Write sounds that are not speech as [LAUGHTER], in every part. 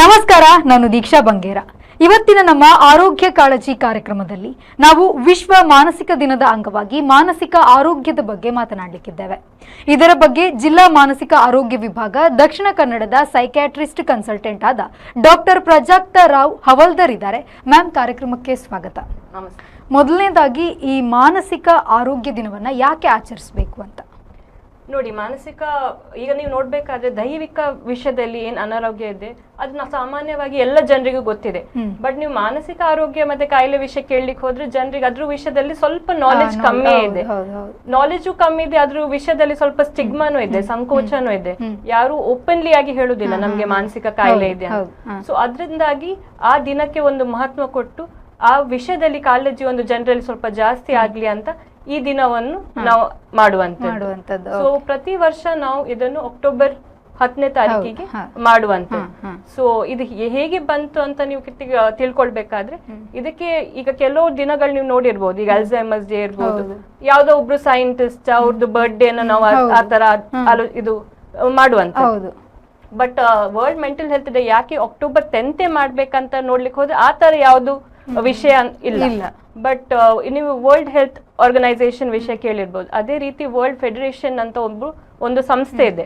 ನಮಸ್ಕಾರ ನಾನು ದೀಕ್ಷಾ ಬಂಗೇರ. ಇವತ್ತಿನ ನಮ್ಮ ಆರೋಗ್ಯ ಕಾಳಜಿ ಕಾರ್ಯಕ್ರಮದಲ್ಲಿ ನಾವು ವಿಶ್ವ ಮಾನಸಿಕ ದಿನದ ಅಂಗವಾಗಿ ಮಾನಸಿಕ ಆರೋಗ್ಯದ ಬಗ್ಗೆ ಮಾತನಾಡಲಿಕ್ಕಿದ್ದೇವೆ. ಇದರ ಬಗ್ಗೆ ಜಿಲ್ಲಾ ಮಾನಸಿಕ ಆರೋಗ್ಯ ವಿಭಾಗ ದಕ್ಷಿಣ ಕನ್ನಡದ ಸೈಕ್ಯಾಟ್ರಿಸ್ಟ್ ಕನ್ಸಲ್ಟೆಂಟ್ ಆದ ಡಾಕ್ಟರ್ ಪ್ರಜಾಕ್ತ ರಾವ್ ಹವಲ್ದರ್ ಇದ್ದಾರೆ. ಮ್ಯಾಮ್ ಕಾರ್ಯಕ್ರಮಕ್ಕೆ ಸ್ವಾಗತ. ಮೊದಲನೇದಾಗಿ ಈ ಮಾನಸಿಕ ಆರೋಗ್ಯ ದಿನವನ್ನ ಯಾಕೆ ಆಚರಿಸಬೇಕು ಅಂತ. ನೋಡಿ ಮಾನಸಿಕ ಈಗ ನೀವು ನೋಡ್ಬೇಕಾದ್ರೆ ದೈವಿಕ ವಿಷಯದಲ್ಲಿ ಏನ್ ಅನಾರೋಗ್ಯ ಇದೆ ಅದನ್ನ ಸಾಮಾನ್ಯವಾಗಿ ಎಲ್ಲ ಜನರಿಗೂ ಗೊತ್ತಿದೆ. ಬಟ್ ನೀವು ಮಾನಸಿಕ ಆರೋಗ್ಯ ಮತ್ತೆ ಕಾಯಿಲೆ ವಿಷಯ ಕೇಳಲಿಕ್ಕೆ ಹೋದ್ರೆ ಜನರಿಗೆ ಅದ್ರ ವಿಷಯದಲ್ಲಿ ಸ್ವಲ್ಪ ನಾಲೆಜ್ ಕಮ್ಮಿ ಇದೆ. ನಾಲೆಜು ಕಮ್ಮಿ ಇದೆ ಅದ್ರ ವಿಷಯದಲ್ಲಿ ಸ್ವಲ್ಪ ಸ್ಟಿಗ್ಮಾನು ಇದೆ ಸಂಕೋಚನೂ ಇದೆ. ಯಾರು ಓಪನ್ಲಿ ಆಗಿ ಹೇಳುದಿಲ್ಲ ನಮ್ಗೆ ಮಾನಸಿಕ ಕಾಯಿಲೆ ಇದೆ. ಸೊ ಅದರಿಂದಾಗಿ ಆ ದಿನಕ್ಕೆ ಒಂದು ಮಹತ್ವ ಕೊಟ್ಟು ಆ ವಿಷಯದಲ್ಲಿ ಕಾಳಜಿ ಒಂದು ಜನರಲ್ಲಿ ಸ್ವಲ್ಪ ಜಾಸ್ತಿ ಆಗ್ಲಿ ಅಂತ ಈ ದಿನವನ್ನು ನಾವು ಮಾಡುವಂತದ್ದು ಮಾಡುವಂಥದ್ದು, ಸೊ ಪ್ರತಿ ವರ್ಷ ನಾವು ಇದನ್ನು ಅಕ್ಟೋಬರ್ ಹತ್ತನೇ ತಾರೀಕಿಗೆ ಮಾಡುವಂತ. ಸೊ ಇದು ಹೇಗೆ ಬಂತು ಅಂತ ನೀವು ತಿಳ್ಕೊಳ್ಬೇಕಾದ್ರೆ ಇದಕ್ಕೆ ಈಗ ಕೆಲವು ದಿನಗಳು ನೀವು ನೋಡಿರ್ಬೋದು. ಈಗ ಅಲ್ಝೈಮರ್ಸ್ ಡೇ ಇರ್ಬೋದು. ಯಾವ್ದೋ ಒಬ್ರು ಸೈಂಟಿಸ್ಟ್ ಅವ್ರದ್ದು ಬರ್ಡೇನ ನಾವು ಆ- ಹೌದು. ತರ ಇದು ಮಾಡುವಂತ but world mental health day ಯಾಕೆ ಅಕ್ಟೋಬರ್ ಟೆಂತೆ ಮಾಡ್ಬೇಕಂತ ನೋಡ್ಲಿಕ್ಕೆ ಹೋದ್ರೆ ಆ ತರ ಯಾವ್ದು ವಿಷಯ ಇಲ್ಲ. ಬಟ್ ನೀವು ವರ್ಲ್ಡ್ ಹೆಲ್ತ್ ಆರ್ಗನೈಸೇಷನ್ ವಿಷಯ ಕೇಳಿರ್ಬೋದು. ಅದೇ ರೀತಿ ವರ್ಲ್ಡ್ ಫೆಡರೇಷನ್ ಅಂತ ಒಬ್ರು ಒಂದು ಸಂಸ್ಥೆ ಇದೆ.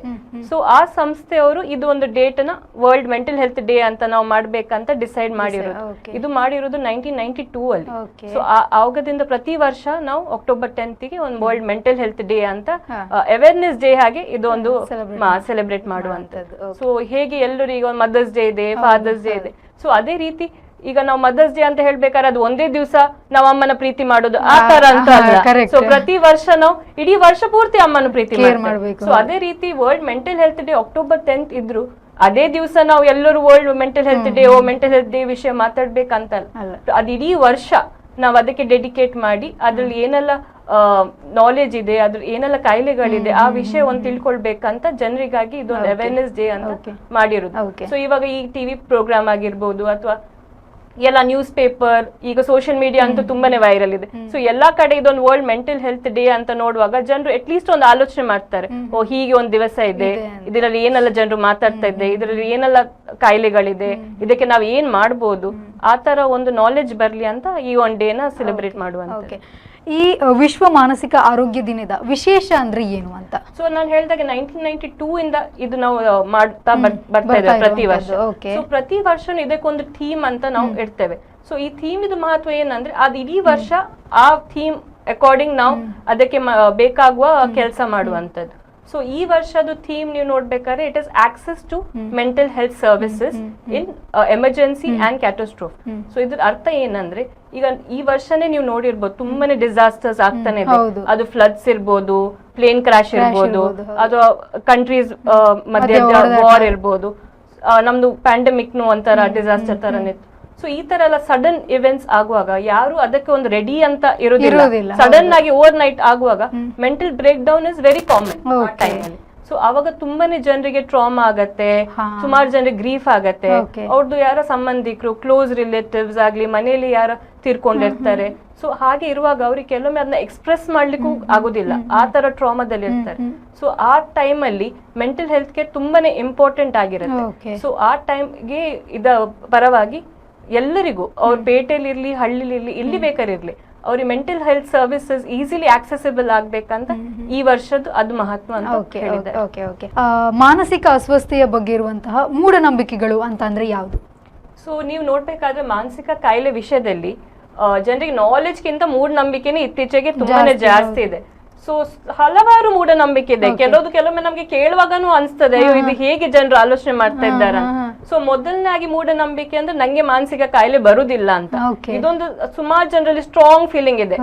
ಸೊ ಆ ಸಂಸ್ಥೆಯವರು ಇದು ಒಂದು ಡೇಟ್ನ ವರ್ಲ್ಡ್ ಮೆಂಟಲ್ ಹೆಲ್ತ್ ಡೇ ಅಂತ ನಾವು ಮಾಡ್ಬೇಕಂತ ಡಿಸೈಡ್ ಮಾಡಿರೋದು. ಇದು ಮಾಡಿರೋದು ನೈನ್ಟೀನ್ ನೈನ್ಟಿ ಟೂ ಅಲ್ಲಿ. ಸೊ ಆವಾಗದಿಂದ ಪ್ರತಿ ವರ್ಷ ನಾವು ಅಕ್ಟೋಬರ್ ಟೆಂತ್ಗೆ ಒಂದು ವರ್ಲ್ಡ್ ಮೆಂಟಲ್ ಹೆಲ್ತ್ ಡೇ ಅಂತ. ಅವೇರ್ನೆಸ್ ಡೇ ಹಾಗೆ ಇದು ಒಂದು ಸೆಲೆಬ್ರೇಟ್ ಮಾಡುವಂತದ್ದು ಸೊ ಹೇಗೆ ಎಲ್ಲರೂ ಒಂದು ಮದರ್ಸ್ ಡೇ ಇದೆ ಫಾದರ್ಸ್ ಡೇ ಇದೆ. ಸೊ ಅದೇ ರೀತಿ ಈಗ ನಾವು ಮದರ್ಸ್ ಡೇ ಅಂತ ಹೇಳ್ಬೇಕಾದ್ರೆ ಅದು ಒಂದೇ ದಿವಸ ನಾವು ಅಮ್ಮನ ಪ್ರೀತಿ ಮಾಡೋದು ಆ ತರ ಅಂತ ಅಲ್ಲ. ಸೊ ಪ್ರತಿ ವರ್ಷ ನಾವು ಇಡೀ ವರ್ಷ ಪೂರ್ತಿ ಅಮ್ಮನ ಪ್ರೀತಿ ಮಾಡ್ಬೇಕು. ಸೊ ಅದೇ ರೀತಿ world mental health day October tenth ಇದ್ರು ಅದೇ ದಿವಸ ನಾವು ಎಲ್ಲರೂ ವರ್ಲ್ಡ್ ಮೆಂಟಲ್ ಹೆಲ್ತ್ ಡೇ ಓ ಮೆಂಟಲ್ ಹೆಲ್ತ್ ಡೇ ವಿಷಯ ಮಾತಾಡ್ಬೇಕಂತಲ್ಲ. ಅದು ಇಡೀ ವರ್ಷ ನಾವು ಅದಕ್ಕೆ ಡೆಡಿಕೇಟ್ ಮಾಡಿ ಅದ್ರಲ್ಲಿ ಏನೆಲ್ಲ ನಾಲೆಜ್ ಇದೆ ಅದ್ರ ಏನೆಲ್ಲ ಕಾಯಿಲೆಗಳಿದೆ ಆ ವಿಷಯ ಒಂದು ತಿಳ್ಕೊಳ್ಬೇಕಂತ ಜನರಿಗಾಗಿ ಇದೊಂದು ಅವೇರ್ನೆಸ್ ಡೇ ಅಂತ. ಮಾಡಿರೋದು. ಸೊ ಇವಾಗ ಈ ಟಿವಿ ಪ್ರೋಗ್ರಾಮ್ ಆಗಿರ್ಬೋದು ಅಥವಾ ಎಲ್ಲ ನ್ಯೂಸ್ ಪೇಪರ್ ಈಗ ಸೋಷಿಯಲ್ ಮೀಡಿಯಾ ಅಂತೂ ತುಂಬಾನೇ ವೈರಲ್ ಇದೆ. ಸೊ ಎಲ್ಲಾ ಕಡೆ ಇದೊಂದು ವರ್ಲ್ಡ್ ಮೆಂಟಲ್ ಹೆಲ್ತ್ ಡೇ ಅಂತ ನೋಡುವಾಗ ಜನರು ಅಟ್ಲೀಸ್ಟ್ ಒಂದು ಆಲೋಚನೆ ಮಾಡ್ತಾರೆ. ಓ ಹೀಗೆ ಒಂದು ದಿವಸ ಇದೆ. ಇದೆ ಇದರಲ್ಲಿ ಏನೆಲ್ಲ ಜನರು ಮಾತಾಡ್ತಾ ಇದ್ದೆ ಇದರಲ್ಲಿ ಏನೆಲ್ಲ ಕಾಯಿಲೆಗಳಿದೆ ಇದಕ್ಕೆ ನಾವು ಏನ್ ಮಾಡ್ಬೋದು? ಆ ತರ ಒಂದು ನಾಲೆಜ್ ಬರ್ಲಿ ಅಂತ ಈ ಒನ್ ಡೇನ ಸೆಲೆಬ್ರೇಟ್ ಮಾಡುವಂತ ಈ ವಿಶ್ವ ಮಾನಸಿಕ ಆರೋಗ್ಯ ದಿನದ ವಿಶೇಷ ಅಂದ್ರೆ ಏನು ಅಂತ? ಸೊ ನಾನು ಹೇಳಿದಾಗ ನೈನ್ಟೀನ್ ನೈನ್ಟಿ ಟೂ ಇಂದ ಇದು ನಾವು ಮಾಡ್ತಾ ಬರ್ತಾ ಇದ್ದೇವೆ ಪ್ರತಿ ವರ್ಷ. ಸೊ ಪ್ರತಿ ವರ್ಷ ಇದಕ್ಕೊಂದು ಥೀಮ್ ಅಂತ ನಾವು ಇಡ್ತೇವೆ. ಸೊ ಈ ಥೀಮ್ ಇದು ಮಹತ್ವ ಏನಂದ್ರೆ ಅದು ಇಡೀ ವರ್ಷ ಆ ಥೀಮ್ ಅಕಾರ್ಡಿಂಗ್ ನಾವು ಅದಕ್ಕೆ ಬೇಕಾಗುವ ಕೆಲಸ ಮಾಡುವಂತದ್ದು ಸೊ ಈ ವರ್ಷದ ಥೀಮ್ ನೀವು ನೋಡ್ಬೇಕಾದ್ರೆ it is access to mental health services in emergency and catastrophe so ಇದ್ರ ಅರ್ಥ ಏನಂದ್ರೆ ಈಗ ಈ ವರ್ಷನೇ ನೀವು ನೋಡಿರ್ಬೋದು ತುಂಬಾನೇ ಡಿಸಾಸ್ಟರ್ಸ್ ಆಗ್ತಾನೆ ಇದೆ. ಅದು ಫ್ಲಡ್ಸ್ ಇರ್ಬೋದು ಪ್ಲೇನ್ ಕ್ರಾಶ್ ಇರ್ಬೋದು ಅದು ಅಥವಾ ಕಂಟ್ರೀಸ್ ಮಧ್ಯೆ ವಾರ್ ಇರ್ಬೋದು. ಆ, ನಮ್ದು ಪ್ಯಾಂಡಮಿಕ್ ನು ಒಂಥರ ಡಿಸಾಸ್ಟರ್ ತರನೇ ಸೊ ಈ ತರ ಎಲ್ಲ ಸಡನ್ ಇವೆಂಟ್ಸ್ ಆಗುವಾಗ ಯಾರು ಅದಕ್ಕೆ ಒಂದು ರೆಡಿ ಅಂತ ಇರೋದಿಲ್ಲ, ಸಡನ್ ಆಗಿ ಓವರ್ ನೈಟ್ ಆಗುವಾಗ mental breakdown is very common. ಟೈಮಲ್ಲಿ ಸೊ ಅವಾಗ ತುಂಬಾನೇ ಜನರಿಗೆ ಟ್ರಾಮಾ ಆಗತ್ತೆ. ಸುಮಾರು ಜನರಿಗೆ ಗ್ರೀಫ್ ಆಗತ್ತೆ. ಅವ್ರದ್ದು ಯಾರ ಸಂಬಂಧಿಕರು ಕ್ಲೋಸ್ ರಿಲೇಟಿವ್ಸ್ ಆಗ್ಲಿ ಮನೆಯಲ್ಲಿ ಯಾರ ತೀರ್ಕೊಂಡಿರ್ತಾರೆ. ಸೊ ಹಾಗೆ ಇರುವಾಗ ಅವ್ರಿಗೆ ಕೆಲವೊಮ್ಮೆ ಅದನ್ನ ಎಕ್ಸ್ಪ್ರೆಸ್ ಮಾಡ್ಲಿಕ್ಕೂ ಆಗುದಿಲ್ಲ. ಆ ತರ ಟ್ರಾಮಾದಲ್ಲಿ ಇರ್ತಾರೆ ಸೊ ಆ ಟೈಮ್ ಅಲ್ಲಿ ಮೆಂಟಲ್ ಹೆಲ್ತ್ ಕೇರ್ ತುಂಬಾನೇ ಇಂಪಾರ್ಟೆಂಟ್. ಆಗಿರುತ್ತೆ. ಸೊ ಆ ಟೈಮ್ಗೆ ಇದ ಪರವಾಗಿ ಎಲ್ಲರಿಗೂ ಅವ್ರ ಪೇಟೆಯಲ್ಲಿ ಇರ್ಲಿ ಹಳ್ಳಿಲಿ ಇರ್ಲಿ ಎಲ್ಲಿ ಬೇಕಾರಿರ್ಲಿ ಅವ್ರಿಗೆ mental health services easily accessible ಆಗ್ಬೇಕಂತ ಈ ವರ್ಷದ್ದು ಅದು ಮಹತ್ವ ಅಂತ ಮಾನಸಿಕ ಅಸ್ವಸ್ಥೆಯ ಬಗ್ಗೆ ಇರುವಂತಹ ಮೂಢನಂಬಿಕೆಗಳು ಅಂತ ಅಂದ್ರೆ ಯಾವುದು? ಸೊ ನೀವು ನೋಡ್ಬೇಕಾದ್ರೆ ಮಾನಸಿಕ ಕಾಯಿಲೆ ವಿಷಯದಲ್ಲಿ ಜನರಿಗೆ ನಾಲೆಜ್ಗಿಂತ ಮೂಢನಂಬಿಕೆನೇ ಇತ್ತೀಚೆಗೆ ತುಂಬಾನೇ ಜಾಸ್ತಿ ಇದೆ. ಸೊ ಹಲವಾರು ಮೂಢನಂಬಿಕೆ ಇದೆ. ಕೆಲವೊಂದು ಕೆಲವೊಮ್ಮೆ ನಮ್ಗೆ ಕೇಳುವಾಗನು ಅನ್ಸ್ತದೆ ಅಯ್ಯೋ ಇದು ಹೇಗೆ ಜನರು ಆಲೋಚನೆ ಮಾಡ್ತಾ ಇದ್ದಾರೆ? ಸೊ ಮೊದಲನೇದಾಗಿ ಮೂಢನಂಬಿಕೆ ಅಂದ್ರೆ ನಂಗೆ ಮಾನಸಿಕ ಕಾಯಿಲೆ ಬರುದಿಲ್ಲ ಅಂತ. ಇದೊಂದು ಸುಮಾರು ಜನರಲ್ಲಿ ಸ್ಟ್ರಾಂಗ್ ಫೀಲಿಂಗ್ ಇದೆ.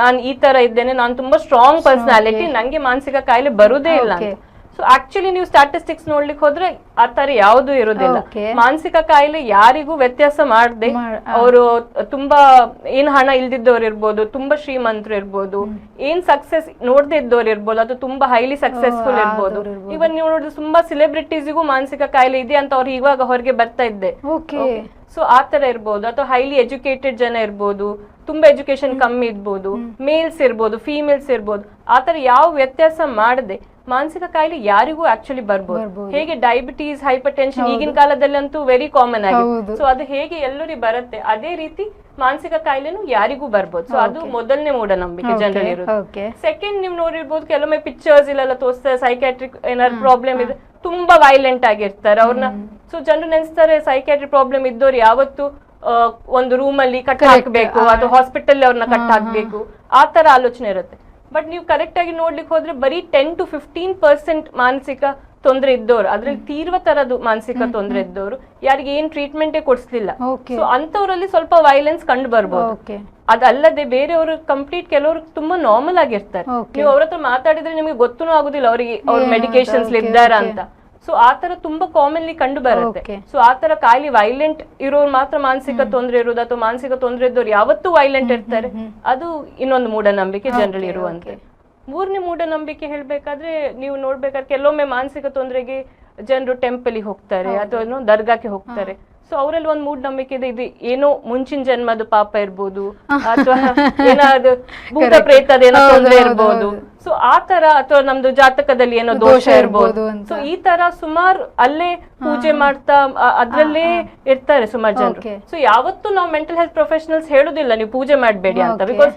ನಾನು ಈ ತರ ಇದ್ದೇನೆ ನಾನು ತುಂಬಾ ಸ್ಟ್ರಾಂಗ್ ಪರ್ಸನಾಲಿಟಿ ನಂಗೆ ಮಾನಸಿಕ ಕಾಯಿಲೆ ಬರುದೇ ಇಲ್ಲ ಅಂತ. ಸೊ ಆಕ್ಚುಲಿ ನೀವು ಸ್ಟಾಟಿಸ್ಟಿಕ್ಸ್ ನೋಡ್ಲಿಕ್ಕೆ ಹೋದ್ರೆ ಆ ತರ ಯಾವ್ದು ಇರೋದಿಲ್ಲ. ಮಾನಸಿಕ ಕಾಯಿಲೆ ಯಾರಿಗೂ ವ್ಯತ್ಯಾಸ ಮಾಡದೆ. ಮಾಡ್- ಅವರು ತುಂಬಾ ಏನ್ ಹಣ ಇಲ್ದಿದ್ದವ್ರು ಇರ್ಬೋದು ತುಂಬಾ ಶ್ರೀಮಂತರು ಇರ್ಬೋದು ಏನ್ ಸಕ್ಸಸ್ ನೋಡದೆ ಇದ್ದವ್ರು ಇರ್ಬೋದು ಅದು ತುಂಬಾ ಹೈಲಿ ಸಕ್ಸಸ್ಫುಲ್ ಇರ್ಬೋದು. ಇವನ್ ನೀವು ನೋಡಿದ್ರೆ ತುಂಬಾ ಸೆಲೆಬ್ರಿಟೀಸಿಗೂ ಮಾನಸಿಕ ಕಾಯಿಲೆ ಇದೆ ಅಂತ ಅವ್ರು ಇವಾಗ ಹೊರಗೆ ಬರ್ತಾ ಇದ್ದೆ. ಓಕೆ ಸೊ ಆ ತರ ಇರ್ಬೋದು. ಅಥವಾ ಹೈಲಿ ಎಜುಕೇಟೆಡ್ ಜನ ಇರ್ಬೋದು ತುಂಬಾ ಎಜುಕೇಶನ್ ಕಮ್ಮಿ ಇರ್ಬೋದು ಮೇಲ್ಸ್ ಇರ್ಬೋದು ಫೀಮೇಲ್ಸ್ ಇರ್ಬೋದು ಆತರ ತರ ಯಾವ ವ್ಯತ್ಯಾಸ ಮಾಡದೆ. ಮಾನಸಿಕ ಕಾಯಿಲೆ ಯಾರಿಗೂ ಆಕ್ಚುಲಿ ಬರ್ಬೋದು. ಹೇಗೆ ಡಯಾಬಿಟೀಸ್ ಹೈಪರ್ ಟೆನ್ಷನ್ ಈಗಿನ ಕಾಲದಲ್ಲಂತೂ ವೆರಿ ಕಾಮನ್ ಆಗಿ ಆಗಿದೆ ಸೊ ಅದು ಹೇಗೆ ಎಲ್ಲರಿಗೂ ಬರುತ್ತೆ? ಅದೇ ರೀತಿ ಮಾನಸಿಕ ಕಾಯಿಲೆನೂ ಯಾರಿಗೂ ಬರ್ಬೋದು. ಸೊ ಅದು ಮೊದಲನೇ ಮೂಢನಂಬಿಕೆ ಜನರಲ್ಲಿ ಇರುತ್ತೆ ಸೆಕೆಂಡ್ ನೀವು ನೋಡಿರ್ಬೋದು ಕೆಲವೊಮ್ಮೆ ಪಿಕ್ಚರ್ಸ್ ಇಲ್ಲೆಲ್ಲ ತೋರಿಸ್ತಾರೆ ಸೈಕ್ಯಾಟ್ರಿಕ್ ಏನಾದ್ರು ಪ್ರಾಬ್ಲಮ್ ಇದೆ ತುಂಬಾ ವೈಲೆಂಟ್ ಆಗಿರ್ತಾರೆ ಅವ್ರನ್ನ. ಸೊ ಜನರು ನೆನೆಸ್ತಾರೆ ಸೈಕ್ಯಾಟ್ರಿಕ್ ಪ್ರಾಬ್ಲಮ್ ಇದ್ದವ್ರು ಯಾವತ್ತು ಒಂದು ರೂಮ್ ಅಲ್ಲಿ ಕಟ್ ಹಾಕ್ಬೇಕು ಅಥವಾ ಹಾಸ್ಪಿಟಲ್ ಅವ್ರನ್ನ ಕಟ್ ಹಾಕ್ಬೇಕು. ಆ ತರ ಆಲೋಚನೆ ಇರುತ್ತೆ. ಬಟ್ ನೀವು ಕರೆಕ್ಟ್ ಆಗಿ ನೋಡ್ಲಿಕ್ಕೆ ಹೋದ್ರೆ ಬರೀ ಟೆನ್ ಟು ಫಿಫ್ಟೀನ್ ಪರ್ಸೆಂಟ್ ಮಾನಸಿಕ ತೊಂದರೆ ಇದ್ದವರು ಅದ್ರಲ್ಲಿ ತೀರ್ವ ತರದ್ದು ಮಾನಸಿಕ ತೊಂದರೆ ಇದ್ದವರು ಯಾರಿಗೆ ಏನ್ ಟ್ರೀಟ್ಮೆಂಟ್ ಕೊಡಿಸ್ಲಿಲ್ಲ. ಸೊ ಅಂತವರಲ್ಲಿ ಸ್ವಲ್ಪ ವೈಲೆನ್ಸ್ ಕಂಡು ಬರ್ಬೋದು. ಅದಲ್ಲದೆ ಬೇರೆಯವರು ಕಂಪ್ಲೀಟ್ ಕೆಲವರು ತುಂಬಾ ನಾರ್ಮಲ್ ಆಗಿರ್ತಾರೆ. ನೀವು ಅವ್ರ ಹತ್ರ ಮಾತಾಡಿದ್ರೆ ನಿಮಗೆ ಗೊತ್ತೂ ಆಗುದಿಲ್ಲ ಅವರಿಗೆ ಅವ್ರ ಮೆಡಿಕೇಶನ್ಸ್ ಇದ್ದಾರ ಅಂತ. ಸೊ ಆ ತರ ತುಂಬಾ ಕಾಮನ್ಲಿ ಕಂಡು ಬರುತ್ತೆ. ಸೊ ಆ ತರ ಕಾಯಿಲೆ ವೈಲೆಂಟ್ ಇರೋರು ಮಾತ್ರ ಮಾನಸಿಕ ತೊಂದರೆ ಇರೋದು ಅಥವಾ ಮಾನಸಿಕ ತೊಂದರೆ ಇದ್ದವ್ರು ಯಾವತ್ತೂ ವೈಲೆಂಟ್ ಇರ್ತಾರೆ. ಅದು ಇನ್ನೊಂದು ಮೂಢನಂಬಿಕೆ ಜನರಲ್ಲಿ ಇರುವಂತೆ. ಮೂರನೇ ಮೂಢನಂಬಿಕೆ ಹೇಳ್ಬೇಕಾದ್ರೆ ನೀವು ನೋಡ್ಬೇಕಾದ್ರೆ ಕೆಲವೊಮ್ಮೆ ಮಾನಸಿಕ ತೊಂದರೆಗೆ ಜನರು ಟೆಂಪಲ್ ಹೋಗ್ತಾರೆ ಅಥವಾ ದರ್ಗಾಕ್ಕೆ ಹೋಗ್ತಾರೆ. ಸೊ ಅವರಲ್ಲಿ ಒಂದು ಮೂಢನಂಬಿಕೆ ಇದೆ. ಇದು ಏನೋ ಮುಂಚಿನ ಜನ್ಮದ ಪಾಪ ಇರ್ಬೋದು. ಅಥವಾ [LAUGHS] ಏನಾದ್ರು ಭೂತ ಪ್ರೇತದ ಏನೋ ತೊಂದರೆ ಹೌದು, ಇರ್ಬೋದು. ಸೊ ಆ ತರ ಅಥವಾ ನಮ್ದು ಜಾತಕದಲ್ಲಿ ಏನೋ ದೋಷ ಇರ್ಬೋದು. ಸೊ ಈ ತರ ಸುಮಾರು ಅಲ್ಲೇ ಪೂಜೆ ಮಾಡ್ತಾ ಅದ್ರಲ್ಲೇ ಇರ್ತಾರೆ ಸುಮಾರು ಜನರು. ಸೊ ಯಾವತ್ತು ನಾವು ಮೆಂಟಲ್ ಹೆಲ್ತ್ ಪ್ರೊಫೆಷನಲ್ಸ್ ಹೇಳುದಿಲ್ಲ ನೀವು ಪೂಜೆ ಮಾಡಬೇಡಿ ಅಂತ. ಬಿಕಾಸ್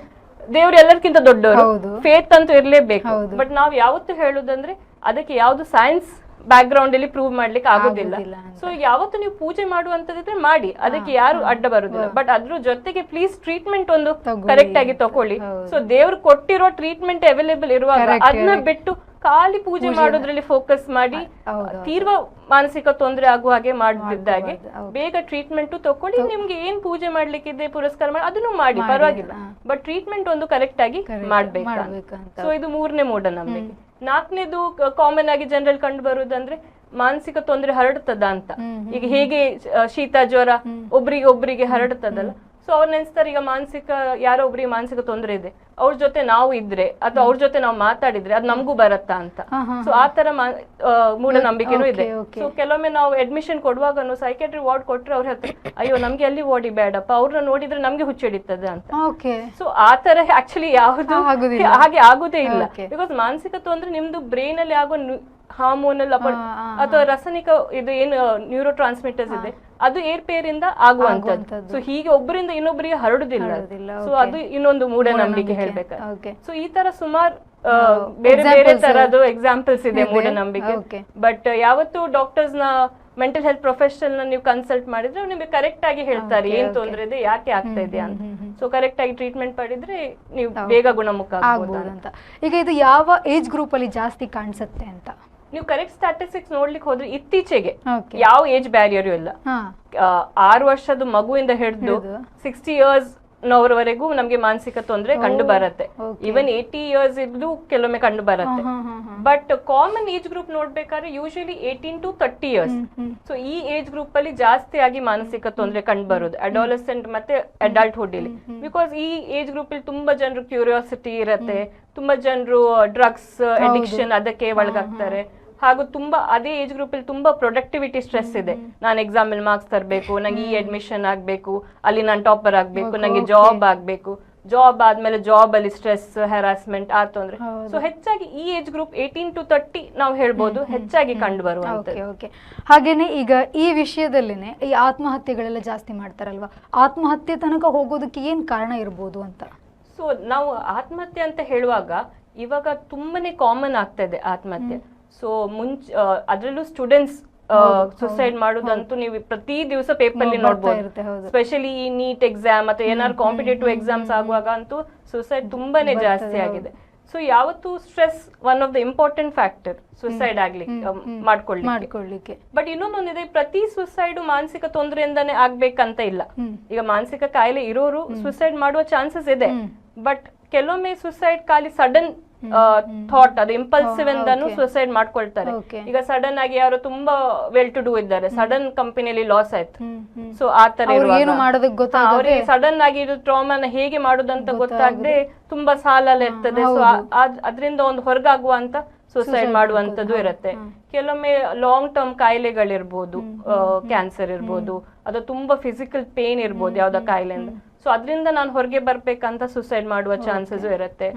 ದೇವ್ರು ಎಲ್ಲರಿಗಿಂತ ದೊಡ್ಡವರು. ಫೇತ್ ಅಂತೂ ಇರ್ಲೇಬೇಕು. ಬಟ್ ನಾವು ಯಾವತ್ತು ಹೇಳುದಂದ್ರೆ ಅದಕ್ಕೆ ಯಾವ್ದು ಸೈನ್ಸ್ ಬ್ಯಾಕ್ ಗ್ರೌಂಡ್ ಅಲ್ಲಿ ಪ್ರೂವ್ ಮಾಡ್ಲಿಕ್ಕೆ ಆಗುದಿಲ್ಲ. ಸೊ ಯಾವತ್ತು ನೀವು ಪೂಜೆ ಮಾಡುವಂತದಿದ್ರೆ ಮಾಡಿ. ಅದಕ್ಕೆ ಯಾರು ಅಡ್ಡ ಬರುದಿಲ್ಲ. ಬಟ್ ಅದ್ರ ಜೊತೆಗೆ ಪ್ಲೀಸ್ ಟ್ರೀಟ್ಮೆಂಟ್ ಒಂದು ಕರೆಕ್ಟ್ ಆಗಿ ತಕೊಳ್ಳಿ. ಸೊ ದೇವ್ರು ಕೊಟ್ಟಿರೋ ಟ್ರೀಟ್ಮೆಂಟ್ ಅವೈಲೇಬಲ್ ಇರುವಾಗ ಅದನ್ನ ಬಿಟ್ಟು ಖಾಲಿ ಪೂಜೆ ಮಾಡೋದ್ರಲ್ಲಿ ಫೋಕಸ್ ಮಾಡಿ ತೀರ್ವ ಮಾನಸಿಕ ತೊಂದರೆ ಆಗುವ ಹಾಗೆ ಮಾಡಿದ್ದಾಗೆ ಬೇಗ ಟ್ರೀಟ್ಮೆಂಟ್ ತಕೊಳ್ಳಿ ನಿಮ್ಗೆ ಏನ್ ಪೂಜೆ ಮಾಡ್ಲಿಕ್ಕಿದೆ ಪುರಸ್ಕಾರ ಮಾಡಿ ಅದನ್ನು ಮಾಡಿ ಪರವಾಗಿಲ್ಲ. ಬಟ್ ಟ್ರೀಟ್ಮೆಂಟ್ ಒಂದು ಕರೆಕ್ಟ್ ಆಗಿ ಮಾಡ್ಬೇಕು. ಸೊ ಇದು ಮೂರನೇ ಮೂಢನಂಬಿಕೆ ನಾಲ್ಕನೇದು ಕಾಮನ್ ಆಗಿ ಜನರಲ್ ಕಂಡು ಬರುದಂದ್ರೆ ಮಾನಸಿಕ ತೊಂದರೆ ಹರಡ್ತದ ಅಂತ. ಈಗ ಹೇಗೆ ಶೀತ ಜ್ವರ ಒಬ್ರಿಗೆ ಒಬ್ರಿಗೆ ಹರಡ್ತದಲ್ಲ ಸೊ ಅವ್ರು ನೆನ್ಸ್ತಾರೆ ಈಗ ಮಾನಸಿಕ ಯಾರೋ ಒಬ್ರಿಗೆ ಮಾನಸಿಕ ತೊಂದರೆ ಇದೆ. ಅವ್ರ ಜೊತೆ ನಾವು ಇದ್ರೆ ಅಥವಾ ಅವ್ರ ಜೊತೆ ನಾವು ಮಾತಾಡಿದ್ರೆ ಅದು ನಮಗೂ ಬರತ್ತಾ ಅಂತ. ಸೊ ಆ ತರ ಮೂಢನಂಬಿಕೆನೂ ಇದೆ. ಸೊ ಕೆಲವೊಮ್ಮೆ ನಾವು ಅಡ್ಮಿಷನ್ ಕೊಡುವಾಗ ಸೈಕೆಟ್ರಿ ವಾರ್ಡ್ ಕೊಟ್ರೆ ಅವ್ರ ಹತ್ರ ಅಯ್ಯೋ ನಮ್ಗೆ ಅಲ್ಲಿ ವಾರ್ಡಿ ಬೇಡಪ್ಪ ಅವ್ರನ್ನ ನೋಡಿದ್ರೆ ನಮ್ಗೆ ಹುಚ್ಚಿಡಿತದೆ ಅಂತ. ಸೊ ಆ ತರ ಆಕ್ಚುಲಿ ಯಾವುದು ಹಾಗೆ ಆಗುದೇ ಇಲ್ಲ. ಬಿಕಾಸ್ ಮಾನಸಿಕ ತೊಂದ್ರೆ ನಿಮ್ದು ಬ್ರೈನ್ ಅಲ್ಲಿ ಆಗೋ ಹಾರ್ಮೋನಲ್ ಅಥವಾ ರಾಸಾಯನಿಕ ಇದು ಏನು ನ್ಯೂರೋ ಟ್ರಾನ್ಸ್ಮಿಟರ್ಸ್ ಇದೆ ಅದು ಏರ್ಪೇರಿಂದ ಆಗುವಂತದ್ದು ಆಗುವಂತದ್ದು. ಸೊ ಹೀಗೆ ಒಬ್ಬರಿಂದ ಇನ್ನೊಬ್ಬರಿಗೆ ಹರಡುದಿಲ್ಲ ಸೊ ಅದು ಇನ್ನೊಂದು ಮೂಢನಂಬಿಕೆ ಹೇಳ್ಬೇಕು ಹೇಳ್ಬೇಕಾದ್ರೆ. ಸೊ ಈ ತರ ಸುಮಾರು ಬೇರೆ ಬೇರೆ ತರದ್ದು ಎಕ್ಸಾಂಪಲ್ಸ್ ಇದೆ. ಮೂಢನಂಬಿಕೆ. ಬಟ್ ಯಾವತ್ತು ಡಾಕ್ಟರ್ಸ್ನ ಮೆಂಟಲ್ ಹೆಲ್ತ್ ಪ್ರೊಫೆಷನಲ್ನ ನೀವು ಕನ್ಸಲ್ಟ್ ಮಾಡಿದ್ರೆ ನಿಮಗೆ ಕರೆಕ್ಟ್ ಆಗಿ ಹೇಳ್ತಾರೆ. ಏನ್. ತೊಂದ್ರೆ ಇದೆ ಯಾಕೆ ಆಗ್ತಾ ಇದೆ ಅಂತ. ಸೊ ಕರೆಕ್ಟ್ ಆಗಿ ಟ್ರೀಟ್ಮೆಂಟ್ ಪಡೆದ್ರೆ ನೀವು ಬೇಗ ಗುಣಮುಖ ಆಗಬಹುದು ಆಗ್ಬೋದು ಅಂತ. ಈಗ ಇದು ಯಾವ ಏಜ್ ಗ್ರೂಪ್ ಅಲ್ಲಿ ಜಾಸ್ತಿ ಕಾಣಿಸುತ್ತೆ ಅಂತ? ನೀವು ಕರೆಕ್ಟ್ ಸ್ಟಾಟಿಸ್ಟಿಕ್ಸ್ ನೋಡ್ಲಿಕ್ಕೆ ಹೋದ್ರೆ ಇತ್ತೀಚೆಗೆ ಯಾವ ಏಜ್ ಬ್ಯಾರಿಯರ್ ಇಲ್ಲ. ಆ, ಆರು ವರ್ಷದ ಮಗುವಿಂದ ಹಿಡ್ದು. ಸಿಕ್ಸ್ಟಿ ಇಯರ್ಸ್ ನವರವರೆಗೂ ನಮಗೆ ಮಾನಸಿಕ ತೊಂದರೆ ಕಂಡು ಬರುತ್ತೆ. ಈವನ್ ಏಯ್ಟಿ ಇಯರ್ಸ್ ಇದ್ದು ಕೆಲವೊಮ್ಮೆ ಕಂಡು ಬರುತ್ತೆ. ಬಟ್ ಕಾಮನ್ ಏಜ್ ಗ್ರೂಪ್ ನೋಡ್ಬೇಕಾದ್ರೆ usually eighteen to thirty years. So ಈ ಏಜ್ ಗ್ರೂಪ್ ಅಲ್ಲಿ ಜಾಸ್ತಿ ಆಗಿ ಮಾನಸಿಕ ತೊಂದರೆ ಕಂಡು ಬರೋದು. ಅಡಾಲಸೆಂಟ್ ಮತ್ತೆ ಅಡಲ್ಟ್ಹುಡ್ ಇಲ್ಲಿ ಬಿಕಾಸ್ ಈ ಏಜ್ ಗ್ರೂಪ್ ಅಲ್ಲಿ ತುಂಬಾ ಜನರು ಕ್ಯೂರಿಯಾಸಿಟಿ ಇರತ್ತೆ. ತುಂಬಾ ಜನರು ಡ್ರಗ್ಸ್ ಅಡಿಕ್ಷನ್ ಅದಕ್ಕೆ ಒಳಗಾಗ್ತಾರೆ. ಹಾಗೂ ತುಂಬಾ ಅದೇ ಏಜ್ ಗ್ರೂಪ್ ಅಲ್ಲಿ ತುಂಬಾ ಪ್ರೊಡಕ್ಟಿವಿಟಿ ಸ್ಟ್ರೆಸ್ ಇದೆ. ನಾನು ಎಕ್ಸಾಮ್ ಅಲ್ಲಿ ಮಾರ್ಕ್ಸ್ ತರಬೇಕು ನಂಗೆ ಈ ಅಡ್ಮಿಷನ್ ಆಗ್ಬೇಕು ಅಲ್ಲಿ ನಾನು ಟಾಪರ್ ಆಗ್ಬೇಕು ನಂಗೆ ಜಾಬ್ ಆಗ್ಬೇಕು. ಜಾಬ್ ಆದ್ಮೇಲೆ ಜಾಬ್ ಅಲ್ಲಿ ಸ್ಟ್ರೆಸ್ ಹೆರಾಸ್ಮೆಂಟ್ ಆ ತೊಂದ್ರೆ. ಹೌದು. ಸೊ ಹೆಚ್ಚಾಗಿ ಈ age group eighteen to thirty ನಾವು ಹೇಳ್ಬೋದು ಹೆಚ್ಚಾಗಿ ಕಂಡು ಬರುವಂತದ್ದು ಓಕೆ ಹಾಗೇನೆ ಈಗ ಈ ವಿಷಯದಲ್ಲಿನೇ ಈ ಆತ್ಮಹತ್ಯೆಗಳೆಲ್ಲ ಜಾಸ್ತಿ ಮಾಡ್ತಾರಲ್ವಾ? ಆತ್ಮಹತ್ಯೆ ತನಕ ಹೋಗೋದಕ್ಕೆ ಏನ್ ಕಾರಣ ಇರ್ಬೋದು ಅಂತ? ಸೊ ನಾವು ಆತ್ಮಹತ್ಯೆ ಅಂತ ಹೇಳುವಾಗ ಇವಾಗ ತುಂಬಾನೇ ಕಾಮನ್ ಆಗ್ತಾ ಇದೆ ಆತ್ಮಹತ್ಯೆ. ಸೊ ಮುಂಚೆ ಅದರಲ್ಲೂ ಸ್ಟೂಡೆಂಟ್ಸ್ ಸುಸೈಡ್ ಮಾಡೋದಂತೂ ನೀವು ಪ್ರತಿ ದಿವಸ ಪೇಪರ್ ನೋಡ್ಬೋದು. ಸ್ಪೆಷಲಿ ಈ ನೀಟ್ ಎಕ್ಸಾಮ್ ಅಥವಾ ಏನಾದ್ರು ಕಾಂಪಿಟೇಟಿವ್ ಎಕ್ಸಾಮ್ಸ್ ಆಗುವಾಗ ಅಂತೂ ಸುಸೈಡ್ ತುಂಬಾನೇ ಜಾಸ್ತಿ ಆಗಿದೆ. ಸೊ ಯಾವತ್ತು stress one of the important factor suicide ಆಗ್ಲಿಕ್ಕೆ. ಮಾಡ್ಕೊಳ್ಳಿ ಮಾಡ್ಕೊಳ್ಳಿಕ್ಕೆ. ಬಟ್ ಇನ್ನೊಂದೊಂದಿದೆ ಪ್ರತಿ ಸುಸೈಡ್ ಮಾನಸಿಕ ತೊಂದರೆಯಿಂದಾನೇ ಆಗ್ಬೇಕಂತ ಇಲ್ಲ. ಈಗ ಮಾನಸಿಕ ಕಾಯಿಲೆ ಇರೋರು ಸುಸೈಡ್ ಮಾಡುವ ಚಾನ್ಸಸ್ ಇದೆ. ಬಟ್ ಕೆಲವೊಮ್ಮೆ ಸುಸೈಡ್ ಖಾಲಿ ಸಡನ್ ಥಾಟ್ ಅದು ಇಂಪಲ್ಸಿವ್ ಇಂದಾನು ಸುಸೈಡ್ ಮಾಡ್ಕೊಳ್ತಾರೆ. ಈಗ ಸಡನ್ ಆಗಿ ಯಾರು ತುಂಬಾ ವೆಲ್ ಟು ಡೂ ಇದ್ದಾರೆ. ಸಡನ್ ಕಂಪನಿಯಲ್ಲಿ ಲಾಸ್ ಆಯ್ತು. ಸೊ ಆ ತರ ಅವ್ರಿಗೆ ಸಡನ್ ಆಗಿ ಇದು ಟ್ರಾಮಾನ ಹೇಗೆ ಮಾಡುದಂತ ಗೊತ್ತಾಗದೆ. ತುಂಬಾ ಸಾಲ ಇರ್ತದೆ. ಸೊ ಅದರಿಂದ ಒಂದು ಹೊರಗಾಗುವಂತ ಸುಸೈಡ್ ಮಾಡುವಂತದ್ದು ಇರುತ್ತೆ. ಕೆಲವೊಮ್ಮೆ ಲಾಂಗ್ ಟರ್ಮ್ ಕಾಯಿಲೆಗಳಿರ್ಬೋದು ಕ್ಯಾನ್ಸರ್ ಇರ್ಬೋದು ಅದು ತುಂಬಾ ಫಿಸಿಕಲ್ ಪೇನ್ ಇರ್ಬೋದು ಯಾವ್ದೋ ಕಾಯಿಲೆಯಿಂದ. ಸೊ ಅದರಿಂದ ನಾನು ಹೊರಗೆ ಬರ್ಬೇಕಂತ ಸುಸೈಡ್ ಮಾಡುವ ಚಾನ್ಸಸ್ ಇರುತ್ತೆ.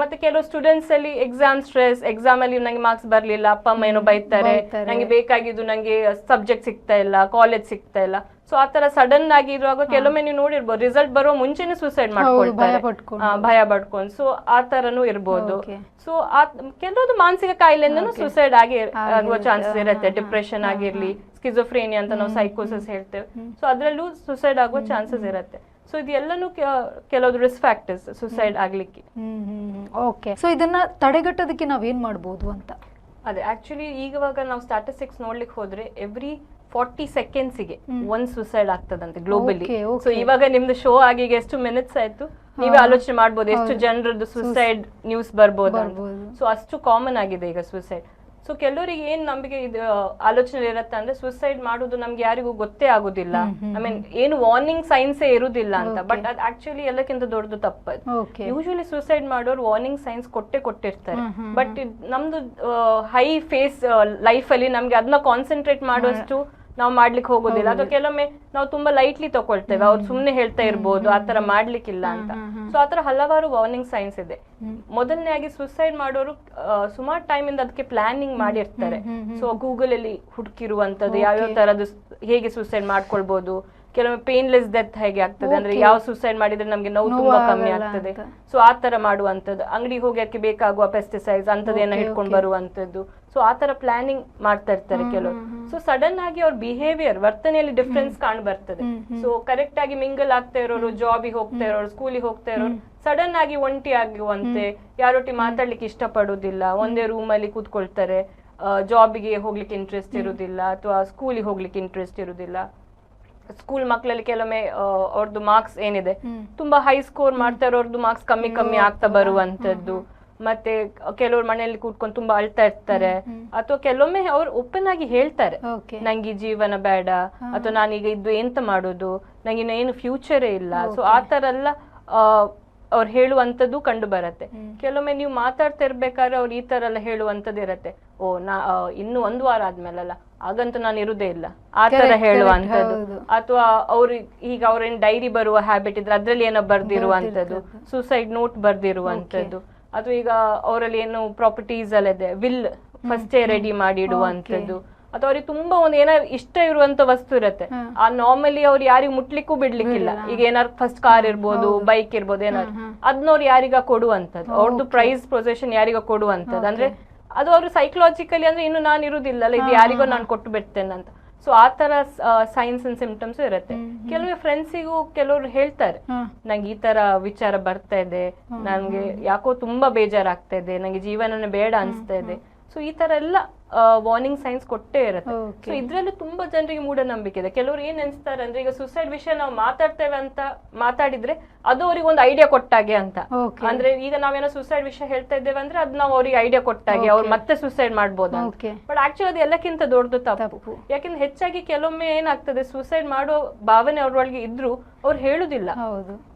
ಮತ್ತೆ ಕೆಲವು ಸ್ಟೂಡೆಂಟ್ಸ್ ಅಲ್ಲಿ ಎಕ್ಸಾಮ್ ಸ್ಟ್ರೆಸ್ ಎಕ್ಸಾಮ್ ಅಲ್ಲಿ ನಂಗೆ ಮಾರ್ಕ್ಸ್ ಬರ್ಲಿಲ್ಲ ಅಪ್ಪ ಅಮ್ಮ ಏನೋ ಬೈತಾರೆ. ನಂಗೆ ಬೇಕಾಗಿದ್ದು ನಂಗೆ ಸಬ್ಜೆಕ್ಟ್ ಸಿಗ್ತಾ ಇಲ್ಲ ಕಾಲೇಜ್ ಸಿಗ್ತಾ ಇಲ್ಲ. ಸೊ ಆತರ ಸಡನ್ ಆಗಿ ಇರುವಾಗ ಕೆಲವೊಮ್ಮೆ ನೀವು ನೋಡಿರ್ಬೋದು ರಿಸಲ್ಟ್ ಬರೋ ಮುಂಚೆನೆ ಸೂಸೈಡ್ ಮಾಡ್ಕೊಳ್ತಾರೆ. ಭಯ ಪಡ್ಕೊಂಡು ಸೊ ಆ ತರನು ಇರ್ಬೋದು. ಸೊ ಕೆಲವೊಂದು ಮಾನಸಿಕ ಕಾಯಿಲೆಯಿಂದನೂ ಸೂಸೈಡ್ ಆಗಿ ಆಗುವ. ಚಾನ್ಸಸ್ ಇರುತ್ತೆ. ಡಿಪ್ರೆಷನ್ ಆಗಿರ್ಲಿ ಸ್ಕಿಜೋಫ್ರೇನಿಯಾ ಅಂತ ನಾವು ಸೈಕೋಸಿಸ್ ಹೇಳ್ತೇವೆ. ಸೊ ಅದರಲ್ಲೂ ಸುಸೈಡ್ ಆಗುವ ಚಾನ್ಸಸ್ ಇರುತ್ತೆ. ಸೊ ಇದೆಲ್ಲನೂ ಕೆಲವೊಂದು ರಿಸ್ಕ್ ಫ್ಯಾಕ್ಟರ್ಸ್ ಸುಸೈಡ್ ಆಗ್ಲಿಕ್ಕೆ. ಓಕೆ ಸೊ ಇದನ್ನ ತಡೆಗಟ್ಟೋದಕ್ಕೆ ಏನ್ ಮಾಡ್ಬೋದು ಅಂತ? ಅದೇ ಆಕ್ಚುಲಿ ಈಗವಾಗ ನಾವು ಸ್ಟಾಟಿಸ್ಟಿಕ್ಸ್ ನೋಡ್ಲಿಕ್ಕೆ ಹೋದ್ರೆ ಎವ್ರಿ ಫಾರ್ಟಿ ಸೆಕೆಂಡ್ಸ್ಗೆ ಒಂದ್ ಸುಸೈಡ್ ಆಗ್ತದಂತೆ ಗ್ಲೋಬಲಿ ಸೊ. ಇವಾಗ ನಿಮ್ದು ಶೋ ಆಗಿ ಎಷ್ಟು ಮಿನಿಟ್ಸ್ ಆಯ್ತು? ನೀವೇ ಆಲೋಚನೆ ಮಾಡ್ಬೋದು ಎಷ್ಟು ಜನರದ್ದು ಸುಸೈಡ್ ನ್ಯೂಸ್ ಬರ್ಬೋದು. ಸೊ ಅಷ್ಟು ಕಾಮನ್ ಆಗಿದೆ ಈಗ ಸುಸೈಡ್ ಸೊ ಕೆಲವರಿಗೆ ಏನ್ ನಂಬಿಕೆ ಇದು ಆಲೋಚನೆ ಇರುತ್ತೆ ಅಂದ್ರೆ ಸುಸೈಡ್ ಮಾಡುದು ನಮ್ಗೆ ಯಾರಿಗೂ ಗೊತ್ತೇ ಆಗುದಿಲ್ಲ. ಐ ಮೀನ್ ಏನು ವಾರ್ನಿಂಗ್ ಸೈನ್ಸೇ ಇರುದಿಲ್ಲ ಅಂತ. ಬಟ್ ಅದ್ ಆಕ್ಚುಲಿ ಎಲ್ಲಕ್ಕಿಂತ ದೊಡ್ಡದು ತಪ್ಪದು ಯೂಶಲಿ ಸುಸೈಡ್ ಮಾಡೋರು ವಾರ್ನಿಂಗ್ ಸೈನ್ಸ್ ಕೊಟ್ಟೆ ಕೊಟ್ಟಿರ್ತಾರೆ. ಬಟ್ ನಮ್ದು ಹೈ ಫೇಸ್ ಲೈಫ್ ಅಲ್ಲಿ ನಮ್ಗೆ ಅದನ್ನ ಕಾನ್ಸಂಟ್ರೇಟ್ ಮಾಡುವಷ್ಟು ನಾವು ಮಾಡ್ಲಿಕ್ಕೆ ಹೋಗೋದಿಲ್ಲ. ಅಥವಾ ಕೆಲವೊಮ್ಮೆ ನಾವು ತುಂಬಾ ಲೈಟ್ಲಿ ತಗೊಳ್ತೇವೆ. ಅವ್ರು ಸುಮ್ನೆ ಹೇಳ್ತಾ ಇರ್ಬೋದು ಆತರ ಮಾಡ್ಲಿಕ್ಕಿಲ್ಲ ಅಂತ. ಸೊ ಆತರ ಹಲವಾರು ವಾರ್ನಿಂಗ್ ಸೈನ್ಸ್ ಇದೆ. ಮೊದಲನೇಯಾಗಿ ಸುಸೈಡ್ ಮಾಡೋರು ಸುಮಾರು ಟೈಮ್ ಇಂದ ಅದಕ್ಕೆ ಪ್ಲಾನಿಂಗ್ ಮಾಡಿರ್ತಾರೆ. ಸೊ ಗೂಗಲ್ ಅಲ್ಲಿ ಹುಡುಕಿರುವಂತದ್ದು ಯಾವ್ಯಾವ ತರದ್ದು ಹೇಗೆ ಸುಸೈಡ್ ಮಾಡ್ಕೊಳ್ಬಹುದು ಕೆಲವೊಮ್ಮೆ ಪೇನ್ಲೆಸ್ ಡೆತ್ ಹೇಗೆ ಆಗ್ತದೆ? ಅಂದ್ರೆ ಯಾವ ಸುಸೈಡ್ ಮಾಡಿದ್ರೆ ನಮ್ಗೆ ನೋವು ತುಂಬಾ ಕಮ್ಮಿ ಆಗ್ತದೆ. ಸೊ ಆ ತರ ಮಾಡುವಂತದ್ದು ಅಂಗಡಿಗೆ ಹೋಗಕ್ಕೆ ಬೇಕಾಗುವ ಪೆಸ್ಟಿಸೈಡ್ಸ್ ಅಂತದೇನ ಹಿಡ್ಕೊಂಡು ಬರುವಂತದ್ದು ಸೊ ಆ ತರ ಪ್ಲಾನಿಂಗ್ ಮಾಡ್ತಾ ಇರ್ತಾರೆ ಕೆಲವರು. ಸೊ ಸಡನ್ ಆಗಿ ಅವ್ರ ಬಿಹೇವಿಯರ್ ವರ್ತನೆಯಲ್ಲಿ ಡಿಫ್ರೆನ್ಸ್ ಕಾಣ್ ಬರ್ತದೆ. ಸೊ ಕರೆಕ್ಟ್ ಆಗಿ ಮಿಂಗಲ್ ಆಗ್ತಾ ಇರೋರು ಜಾಬಿಗೆ ಹೋಗ್ತಾ ಇರೋರು ಸ್ಕೂಲಿಗೆ ಹೋಗ್ತಾ ಇರೋರು ಸಡನ್ ಆಗಿ ಒಂಟಿ ಆಗುವಂತೆ ಯಾರೊಟ್ಟಿ ಮಾತಾಡ್ಲಿಕ್ಕೆ ಇಷ್ಟಪಡುದಿಲ್ಲ ಒಂದೇ ರೂಮ್ ಅಲ್ಲಿ ಕೂತ್ಕೊಳ್ತಾರೆ ಜಾಬಿಗೆ ಹೋಗ್ಲಿಕ್ಕೆ ಇಂಟ್ರೆಸ್ಟ್ ಇರುದಿಲ್ಲ ಅಥವಾ ಸ್ಕೂಲಿಗೆ ಹೋಗ್ಲಿಕ್ಕೆ ಇಂಟ್ರೆಸ್ಟ್ ಇರುದಿಲ್ಲ ಸ್ಕೂಲ್ ಮಕ್ಕಳಲ್ಲಿ ಕೆಲವೊಮ್ಮೆ ಅವ್ರದ್ದು ಮಾರ್ಕ್ಸ್ ಏನಿದೆ ತುಂಬಾ ಹೈ ಸ್ಕೋರ್ ಮಾಡ್ತಾ ಇರೋರ್ದು ಮಾರ್ಕ್ಸ್ ಕಮ್ಮಿ ಕಮ್ಮಿ ಆಗ್ತಾ ಬರುವಂತದ್ದು ಮತ್ತೆ ಕೆಲವ್ರು ಮನೆಯಲ್ಲಿ ಕೂತ್ಕೊಂಡು ತುಂಬಾ ಅಳ್ತಾ ಇರ್ತಾರೆ. ಅಥವಾ ಕೆಲವೊಮ್ಮೆ ಅವ್ರು ಓಪನ್ ಆಗಿ ಹೇಳ್ತಾರೆ. ನಂಗೆ ಈ ಜೀವನ ಬೇಡ ಅಥವಾ ನಾನೀಗ ಇದು ಎಂತ ಮಾಡೋದು ನಂಗೆ ಏನು ಫ್ಯೂಚರೇ ಇಲ್ಲ. ಸೊ ಆತರ ತರ ಎಲ್ಲ ಅವ್ರು ಹೇಳುವಂತದ್ದು ಕಂಡು ಬರತ್ತೆ. ಕೆಲವೊಮ್ಮೆ ನೀವು ಮಾತಾಡ್ತಾ ಇರ್ಬೇಕಾದ್ರೆ ಅವ್ರು ಈ ತರ ಎಲ್ಲ ಹೇಳುವಂತದ್ದು ಇರತ್ತೆ. ಓ ನಾ ಇನ್ನು ಒಂದು ವಾರ ಆದ್ಮೇಲಲ್ಲ ಆಗಂತೂ ನಾನು ಇರುದೇ ಇಲ್ಲ. ಆ ತರ Correct, ಹೇಳುವಂತದ್ದು ಅಥವಾ ಅವ್ರು ಈಗ ಅವ್ರೇನ್ ಡೈರಿ ಬರುವ ಹ್ಯಾಬಿಟ್ ಇದ್ರೆ ಅದ್ರಲ್ಲಿ ಏನೋ ಬರ್ದಿರುವಂತದ್ದು. Suicide note ಬರ್ದಿರುವಂತದ್ದು. ಅಥವಾ ಈಗ ಅವರಲ್ಲಿ ಏನು ಪ್ರಾಪರ್ಟೀಸ್ ಎಲ್ಲ ಇದೆ. ವಿಲ್ ಫಸ್ಟೇ ರೆಡಿ ಮಾಡಿ ಇಡುವಂತದ್ದು ಅಥವಾ ಅವ್ರಿಗೆ ತುಂಬಾ ಒಂದು ಏನಾದ್ರು ಇಷ್ಟ ಇರುವಂತ ವಸ್ತು ಇರತ್ತೆ. ಆ ನಾರ್ಮಲಿ ಅವ್ರು ಯಾರಿಗೂ ಮುಟ್ಲಿಕ್ಕೂ ಬಿಡ್ಲಿಕ್ಕಿಲ್ಲ. ಈಗ ಏನಾದ್ರು ಫಸ್ಟ್ ಕಾರ್ ಇರ್ಬೋದು ಬೈಕ್ ಇರ್ಬೋದು ಏನಾದ್ರು ಅದನ್ನವ್ರು ಯಾರಿಗ ಕೊಡುವಂತದ್ದು. ಅವ್ರದ್ದು ಪ್ರೈಸ್ ಪ್ರೊಸೆಷನ್ ಯಾರಿಗ ಕೊಡುವಂತದ್ದು. ಅಂದ್ರೆ ಅದು ಅವರು ಸೈಕಲಾಜಿಕಲಿ ಅಂದ್ರೆ ಇನ್ನು ನಾನು ಇರುದಿಲ್ಲ ಅಲ್ಲ ಇದು ಯಾರಿಗೋ ನಾನು ಕೊಟ್ಟು ಬಿಡ್ತೇನೆ ಅಂತ. ಸೊ ಆ ತರ ಸೈನ್ಸ್ ಅಂಡ್ ಸಿಂಪ್ಟಮ್ಸ್ ಇರುತ್ತೆ. ಕೆಲವೇ ಫ್ರೆಂಡ್ಸಿಗೂ ಕೆಲವರು ಹೇಳ್ತಾರೆ ನಂಗೆ ಈ ತರ ವಿಚಾರ ಬರ್ತಾ ಇದೆ ನನ್ಗೆ ಯಾಕೋ ತುಂಬಾ ಬೇಜಾರಾಗ್ತಾ ಇದೆ ನಂಗೆ ಜೀವನನೇ ಬೇಡ ಅನ್ಸ್ತಾ ಇದೆ. ಸೊ ಈ ತರ ಎಲ್ಲ ವಾರ್ನಿಂಗ್ ಸೈನ್ಸ್ ಕೊಟ್ಟೇ ಇರುತ್ತೆ. ಸೊ ಇದ್ರಲ್ಲೂ ತುಂಬಾ ಜನರಿಗೆ ಮೂಢನಂಬಿಕೆ ಇದೆ. ಕೆಲವರು ಏನ್ ಅನ್ಸ್ತಾರೆ ಅಂದ್ರೆ ಈಗ ಸುಸೈಡ್ ವಿಷಯ ನಾವು ಮಾತಾಡ್ತೇವೆ ಅಂತ ಮಾತಾಡಿದ್ರೆ ಅದು ಅವ್ರಿಗೆ ಒಂದು ಐಡಿಯಾ ಕೊಟ್ಟಾಗೆ ಅಂತ. ಅಂದ್ರೆ ಈಗ ನಾವೇನೋ ಸುಸೈಡ್ ವಿಷಯ ಹೇಳ್ತಾ ಇದ್ದೇವೆ ಅಂದ್ರೆ ಅದ್ ನಾವು ಅವ್ರಿಗೆ ಐಡಿಯಾ ಕೊಟ್ಟಾಗೆ ಅವ್ರು ಮತ್ತೆ ಸುಸೈಡ್ ಮಾಡ್ಬೋದು ಬಟ್ ಆಕ್ಚುಲಿ ಅದು ಎಲ್ಲಕ್ಕಿಂತ ದೊಡ್ಡದು ತಪ್ಪು. ಯಾಕಂದ್ರೆ ಹೆಚ್ಚಾಗಿ ಕೆಲವೊಮ್ಮೆ ಏನಾಗ್ತದೆ ಸುಸೈಡ್ ಮಾಡೋ ಭಾವನೆ ಅವ್ರೊಳಗೆ ಇದ್ರು ಅವ್ರು ಹೇಳುದಿಲ್ಲ.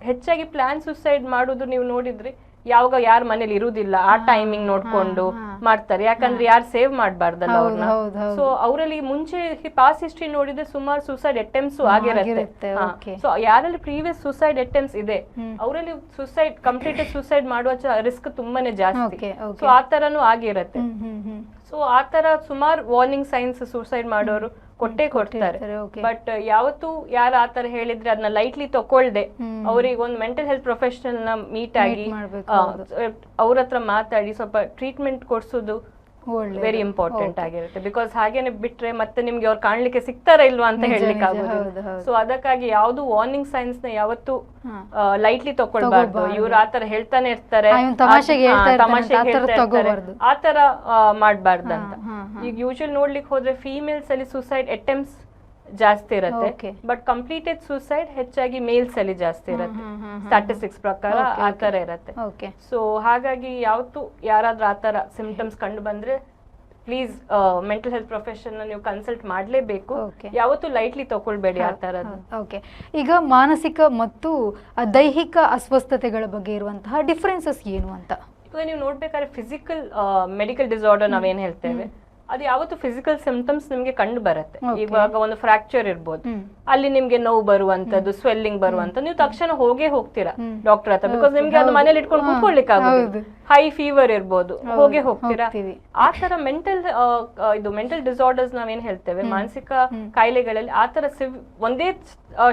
ಹೆಚ್ಚಾಗಿ ಪ್ಲಾನ್ ಸುಸೈಡ್ ಮಾಡುದು ನೀವು ನೋಡಿದ್ರಿ ಯಾವಾಗ ಯಾರ ಮನೇಲಿ ಇರುವುದಿಲ್ಲ ಆ ಟೈಮಿಂಗ್ ನೋಡ್ಕೊಂಡು ಮಾಡ್ತಾರೆ. ಯಾಕಂದ್ರೆ ಯಾರು ಸೇವ್ ಮಾಡಬಾರ್ದಲ್ಲ ಅವ್ರನ್ನ. ಸೊ ಅವರಲ್ಲಿ ಮುಂಚೆ ಪಾಸ್ ಹಿಸ್ಟ್ರಿ ನೋಡಿದ್ರೆ ಸುಮಾರು ಸುಸೈಡ್ ಅಟೆಂಪ್ಸ್ ಆಗಿರುತ್ತೆ. ಸೊ ಯಾರಲ್ಲಿ ಪ್ರೀವಿಯಸ್ ಸುಸೈಡ್ ಅಟೆಂಪ್ಸ್ ಇದೆ ಅವರಲ್ಲಿ ಸುಸೈಡ್ ಕಂಪ್ಲೀಟ್ ಸುಸೈಡ್ ಮಾಡುವ ರಿಸ್ಕ್ ತುಂಬಾನೇ ಜಾಸ್ತಿ. ಸೊ ಆ ತರನು ಆಗಿರತ್ತೆ. ಸೊ ಆ ತರ ಸುಮಾರು ವಾರ್ನಿಂಗ್ ಸೈನ್ಸ್ ಸೂಸೈಡ್ ಮಾಡೋರು ಕೊಟ್ಟೆ ಕೊಡ್ತಾರೆ. ಬಟ್ ಯಾವತ್ತು ಯಾರು ಆ ತರ ಹೇಳಿದ್ರೆ ಅದನ್ನ ಲೈಟ್ಲಿ ತಕೊಳ್ದೆ. ಅವ್ರಿಗೆ ಒಂದು ಮೆಂಟಲ್ ಹೆಲ್ತ್ ಪ್ರೊಫೆಷನಲ್ನ ಮೀಟ್ ಆಗಿ ಅವ್ರ ಹತ್ರ ಮಾತಾಡಿ ಸ್ವಲ್ಪ ಟ್ರೀಟ್ಮೆಂಟ್ ಕೊಡ್ಸೋದು ವೆರಿ ಇಂಪಾರ್ಟೆಂಟ್ ಆಗಿರುತ್ತೆ. ಬಿಕಾಸ್ ಹಾಗೇನೆ ಬಿಟ್ರೆ ಮತ್ತೆ ನಿಮ್ಗೆ ಅವ್ರು ಕಾಣ್ಲಿಕ್ಕೆ ಸಿಗ್ತಾರ ಇಲ್ವಾ ಅಂತ ಹೇಳಲಿಕ್ಕೆ ಆಗುದು ಆಗೋದಿಲ್ಲ ಸೊ ಅದಕ್ಕಾಗಿ ಯಾವ್ದು ವಾರ್ನಿಂಗ್ ಸೈನ್ಸ್ನ ಯಾವತ್ತು ಲೈಟ್ಲಿ ತಕೊಳ್ಬಾರ್ದು. ಇವ್ರು ಆತರ ಹೇಳ್ತಾನೆ ಇರ್ತಾರೆ. ಆತರ ಅಂತ ಮಾಡಬಾರ್ದಂತ. ಈಗ ಯೂಶುವಲ್ ನೋಡ್ಲಿಕ್ಕೆ ಹೋದ್ರೆ ಫೀಮೇಲ್ಸ್ ಅಲ್ಲಿ ಸುಸೈಡ್ ಅಟೆಂಪ್ಟ್ಸ್ ಜಾಸ್ತಿ ಇರುತ್ತೆ. ಬಟ್ ಕಂಪ್ಲೀಟೆಡ್ ಸೂಸೈಡ್ ಹೆಚ್ಚಾಗಿ ಮೇಲ್ಸ್ ಅಲ್ಲಿ ಜಾಸ್ತಿ ಇರುತ್ತೆ. ಸ್ಟಾಟಿಸ್ಟಿಕ್ಸ್ ಪ್ರಕಾರ ಆತರ ಆ ತರ ಇರುತ್ತೆ. ಓಕೆ ಸೊ ಹಾಗಾಗಿ ಯಾವತ್ತು ಯಾರಾದ್ರೂ ಆತರ ತರ ಸಿಂಪ್ಟಮ್ಸ್ ಕಂಡು ಬಂದ್ರೆ ಪ್ಲೀಸ್ ಮೆಂಟಲ್ ಹೆಲ್ತ್ ಪ್ರೊಫೆಷನ್ ನೀವು ಕನ್ಸಲ್ಟ್ ಮಾಡಲೇಬೇಕು. ಯಾವತ್ತು ಲೈಟ್ಲಿ ತಗೊಳ್ಬೇಡಿ ಆ ಥರದ್ದು. ಓಕೆ ಈಗ ಮಾನಸಿಕ ಮತ್ತು ದೈಹಿಕ ಅಸ್ವಸ್ಥತೆಗಳ ಬಗ್ಗೆ ಇರುವಂತಹ ಡಿಫರೆನ್ಸಸ್ ಏನು ಅಂತ? ಇವಾಗ ನೀವು ನೋಡ್ಬೇಕಾದ್ರೆ ಫಿಸಿಕಲ್ ಮೆಡಿಕಲ್ ಡಿಸಾರ್ಡರ್ ನಾವೇನ್ ಹೇಳ್ತೇವೆ? ಅದು ಯಾವತ್ತು ಫಿಸಿಕಲ್ ಸಿಂಪ್ಟಮ್ಸ್ ನಿಮ್ಗೆ ಕಂಡು ಬರುತ್ತೆ. ಇವಾಗ ಒಂದು ಫ್ರಾಕ್ಚರ್ ಇರ್ಬೋದು. ಅಲ್ಲಿ ನಿಮ್ಗೆ ನೋವು ಬರುವಂತದ್ದು ಸ್ವೆಲ್ಲಿಂಗ್ ಬರುವಂತ ನೀವು ತಕ್ಷಣ ಹೋಗೇ ಹೋಗ್ತೀರಾ ಡಾಕ್ಟರ್ ಹತ್ರ. ಬಿಕಾಸ್ ನಿಮ್ಗೆ ಅದು. ಮನೇಲಿ ಇಟ್ಕೊಂಡು ಕುತ್ಕೊಳ್ಲಿಕ್ಕೆ ಕೂತ್ಕೊಳ್ಳಿಕ್ಕೆ. ಆಗುದು ಹೈ ಫೀವರ್ ಇರ್ಬೋದು. ಹೋಗೇ ಹೋಗ್ತೀರಾ. ಆ ತರ ಮೆಂಟಲ್ ಇದು ಮೆಂಟಲ್ ಡಿಸಾರ್ಡರ್ಸ್ ನಾವೇನ್ ಹೇಳ್ತೇವೆ? ಮಾನಸಿಕ ಕಾಯಿಲೆಗಳಲ್ಲಿ ಆ ತರ ಒಂದೇ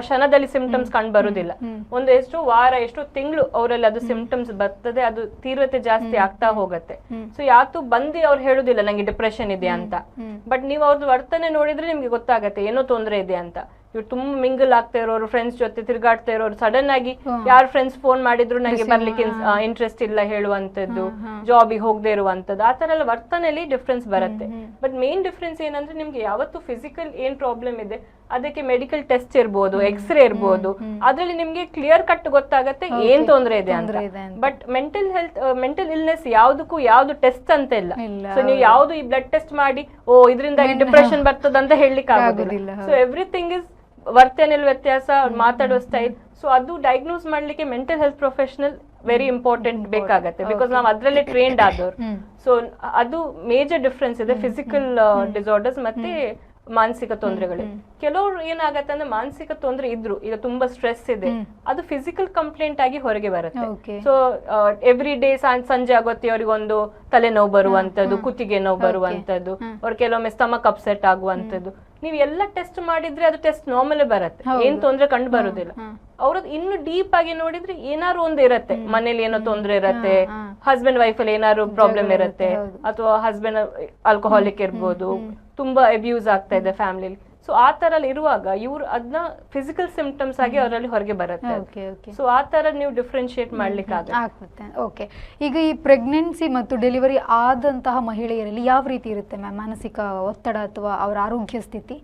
ಕ್ಷಣದಲ್ಲಿ ಸಿಂಪ್ಟಮ್ಸ್ ಕಂಡು ಬರುದಿಲ್ಲ ಒಂದು ಎಷ್ಟು ವಾರ ಎಷ್ಟು ತಿಂಗಳು ಅವರಲ್ಲಿ ಅದು ಸಿಂಪ್ಟಮ್ಸ್ ಬರ್ತದೆ ಅದು ತೀವ್ರತೆ ಜಾಸ್ತಿ ಆಗ್ತಾ ಹೋಗುತ್ತೆ. ಸೊ ಯಾತು ಬಂದು ಅವ್ರು ಹೇಳುದಿಲ್ಲ ನಂಗೆ ಡಿಪ್ರೆಷನ್ ಇದೆ ಅಂತ. ಬಟ್ ನೀವು ಅವ್ರದ್ದು ವರ್ತನೆ ನೋಡಿದ್ರೆ ನಿಮ್ಗೆ ಗೊತ್ತಾಗತ್ತೆ ಏನೋ ತೊಂದರೆ ಇದೆ ಅಂತ. ಇವ್ರು ತುಂಬಾ ಮಿಂಗಲ್ ಆಗ್ತಾ ಇರೋರು ಫ್ರೆಂಡ್ಸ್ ಜೊತೆ ತಿರುಗಾಡ್ತಾ ಇರೋರು ಸಡನ್ ಆಗಿ ಯಾರು ಫ್ರೆಂಡ್ಸ್ ಫೋನ್ ಮಾಡಿದ್ರು ನಂಗೆ ಬರ್ಲಿಕ್ಕೆ ಇಂಟ್ರೆಸ್ಟ್ ಇಲ್ಲ ಹೇಳುವಂತದ್ದು ಜಾಬಿಗೆ ಹೋಗದೆ ಇರುವಂತದ್ದು ಆ ತರ ಎಲ್ಲ ವರ್ತನೆಯಲ್ಲಿ ಡಿಫ್ರೆನ್ಸ್ ಬರುತ್ತೆ. ಬಟ್ ಮೇನ್ ಡಿಫ್ರೆನ್ಸ್ ಏನಂದ್ರೆ ನಿಮ್ಗೆ ಯಾವತ್ತು ಫಿಸಿಕಲ್ ಏನ್ ಪ್ರಾಬ್ಲಮ್ ಇದೆ ಅದಕ್ಕೆ ಮೆಡಿಕಲ್ ಟೆಸ್ಟ್ ಇರ್ಬೋದು ಎಕ್ಸ್ರೇ ಇರ್ಬೋದು. ಅದ್ರಲ್ಲಿ ನಿಮ್ಗೆ ಕ್ಲಿಯರ್ ಕಟ್ ಗೊತ್ತಾಗತ್ತೆ ಏನ್ ತೊಂದರೆ ಇದೆ ಅಂತ. ಅಂತ. But mental health mental illness ಯಾವ್ದಕ್ಕೂ ಯಾವ್ದು ಟೆಸ್ಟ್ ಅಂತ ಇಲ್ಲ. ಸೊ ನೀವು ಯಾವ್ದು ಈ ಬ್ಲಡ್ ಟೆಸ್ಟ್ ಮಾಡಿ ಓ ಇದರಿಂದ ಡಿಪ್ರೆಷನ್ ಬರ್ತದಂತ ಹೇಳಲಿಕ್ಕೆ ಆಗೋದಿಲ್ಲ. ಸೊ ಎವ್ರಿಥಿಂಗ್ ಇಸ್ ವರ್ತನೆಯಲ್ಲಿ ವ್ಯತ್ಯಾಸ ಮಾತಾಡೋ ಸ್ಟೈಲ್ ಸೊ ಅದು ಡಯಾಗ್ನೋಸ್ ಮಾಡ್ಲಿಕ್ಕೆ mental health professional very important ಬೇಕಾಗತ್ತೆ. ಬಿಕಾಸ್ ನಾವು ಅದರಲ್ಲೇ ಟ್ರೈನ್ಡ್ ಆದವ್ರು. ಸೊ ಅದು ಮೇಜರ್ ಡಿಫ್ರೆನ್ಸ್ ಇದೆ ಫಿಸಿಕಲ್ ಡಿಸಾರ್ಡರ್ಸ್ ಮತ್ತೆ ಮಾನಸಿಕ ತೊಂದರೆಗಳು. ಕೆಲವರು ಏನಾಗತ್ತೆ ಅಂದ್ರೆ ಮಾನಸಿಕ ತೊಂದರೆ ಇದ್ರು ಈಗ ತುಂಬಾ ಸ್ಟ್ರೆಸ್ ಇದೆ ಅದು ಫಿಸಿಕಲ್ ಕಂಪ್ಲೇಂಟ್ ಆಗಿ ಹೊರಗೆ ಬರುತ್ತೆ. ಸೊ ಎವ್ರಿ ಡೇ ಸಂಜೆ ಆಗುತ್ತೆ ಅವ್ರಿಗೊಂದು ತಲೆನೋವು ಬರುವಂತದ್ದು ಕುತ್ತಿಗೆ ನೋವು ಬರುವಂತದ್ದು ಅವ್ರ ಕೆಲವೊಮ್ಮೆ ಸ್ಟಮಕ್ ಅಪ್ಸೆಟ್ ಆಗುವಂತದ್ದು ನೀವು ಎಲ್ಲ ಟೆಸ್ಟ್ ಮಾಡಿದ್ರೆ ಅದು ಟೆಸ್ಟ್ ನಾರ್ಮಲ್ ಬರುತ್ತೆ. ಏನ್ ತೊಂದ್ರೆ ಕಂಡು ಬರುದಿಲ್ಲ. ಅವ್ರದ್ದು ಇನ್ನು ಡೀಪ್ ಆಗಿ ನೋಡಿದ್ರೆ ಏನಾದ್ರು ಒಂದು ಇರತ್ತೆ. ಮನೇಲಿ ಏನೋ ತೊಂದ್ರೆ ಇರತ್ತೆ ಹಸ್ಬೆಂಡ್ ವೈಫ್ ಅಲ್ಲಿ ಏನಾದ್ರು ಪ್ರಾಬ್ಲಮ್ ಇರತ್ತೆ ಅಥವಾ ಹಸ್ಬೆಂಡ್ ಆಲ್ಕೋಹಾಲಿಕ್ ಇರ್ಬೋದು ತುಂಬಾ ಅಬ್ಯೂಸ್ ಆಗ್ತಾ ಇದೆ ಫ್ಯಾಮಿಲಿ ಸೊ ಆ ತರ ಇರುವಾಗ ಇವ್ರು ಅದನ್ನ ಫಿಸಿಕಲ್ ಸಿಂಪ್ಟಮ್ಸ್ ಆಗಿ ಅವರಲ್ಲಿ ಹೊರಗೆ ಬರುತ್ತೆ ಸೊ ಆ ತರ ನೀವು ಡಿಫ್ರೆನ್ಶಿಯೇಟ್ ಮಾಡ್ಲಿಕ್ಕೆ ಆಗುತ್ತೆ ಆಗುತ್ತೆ ಓಕೆ ಈಗ ಈ ಪ್ರೆಗ್ನೆನ್ಸಿ ಮತ್ತು ಡೆಲಿವರಿ ಆದಂತಹ ಮಹಿಳೆಯರಲ್ಲಿ ಯಾವ ರೀತಿ ಇರುತ್ತೆ ಮ್ಯಾಮ್? ಮಾನಸಿಕ ಒತ್ತಡ ಅಥವಾ ಅವರ ಆರೋಗ್ಯ ಸ್ಥಿತಿ?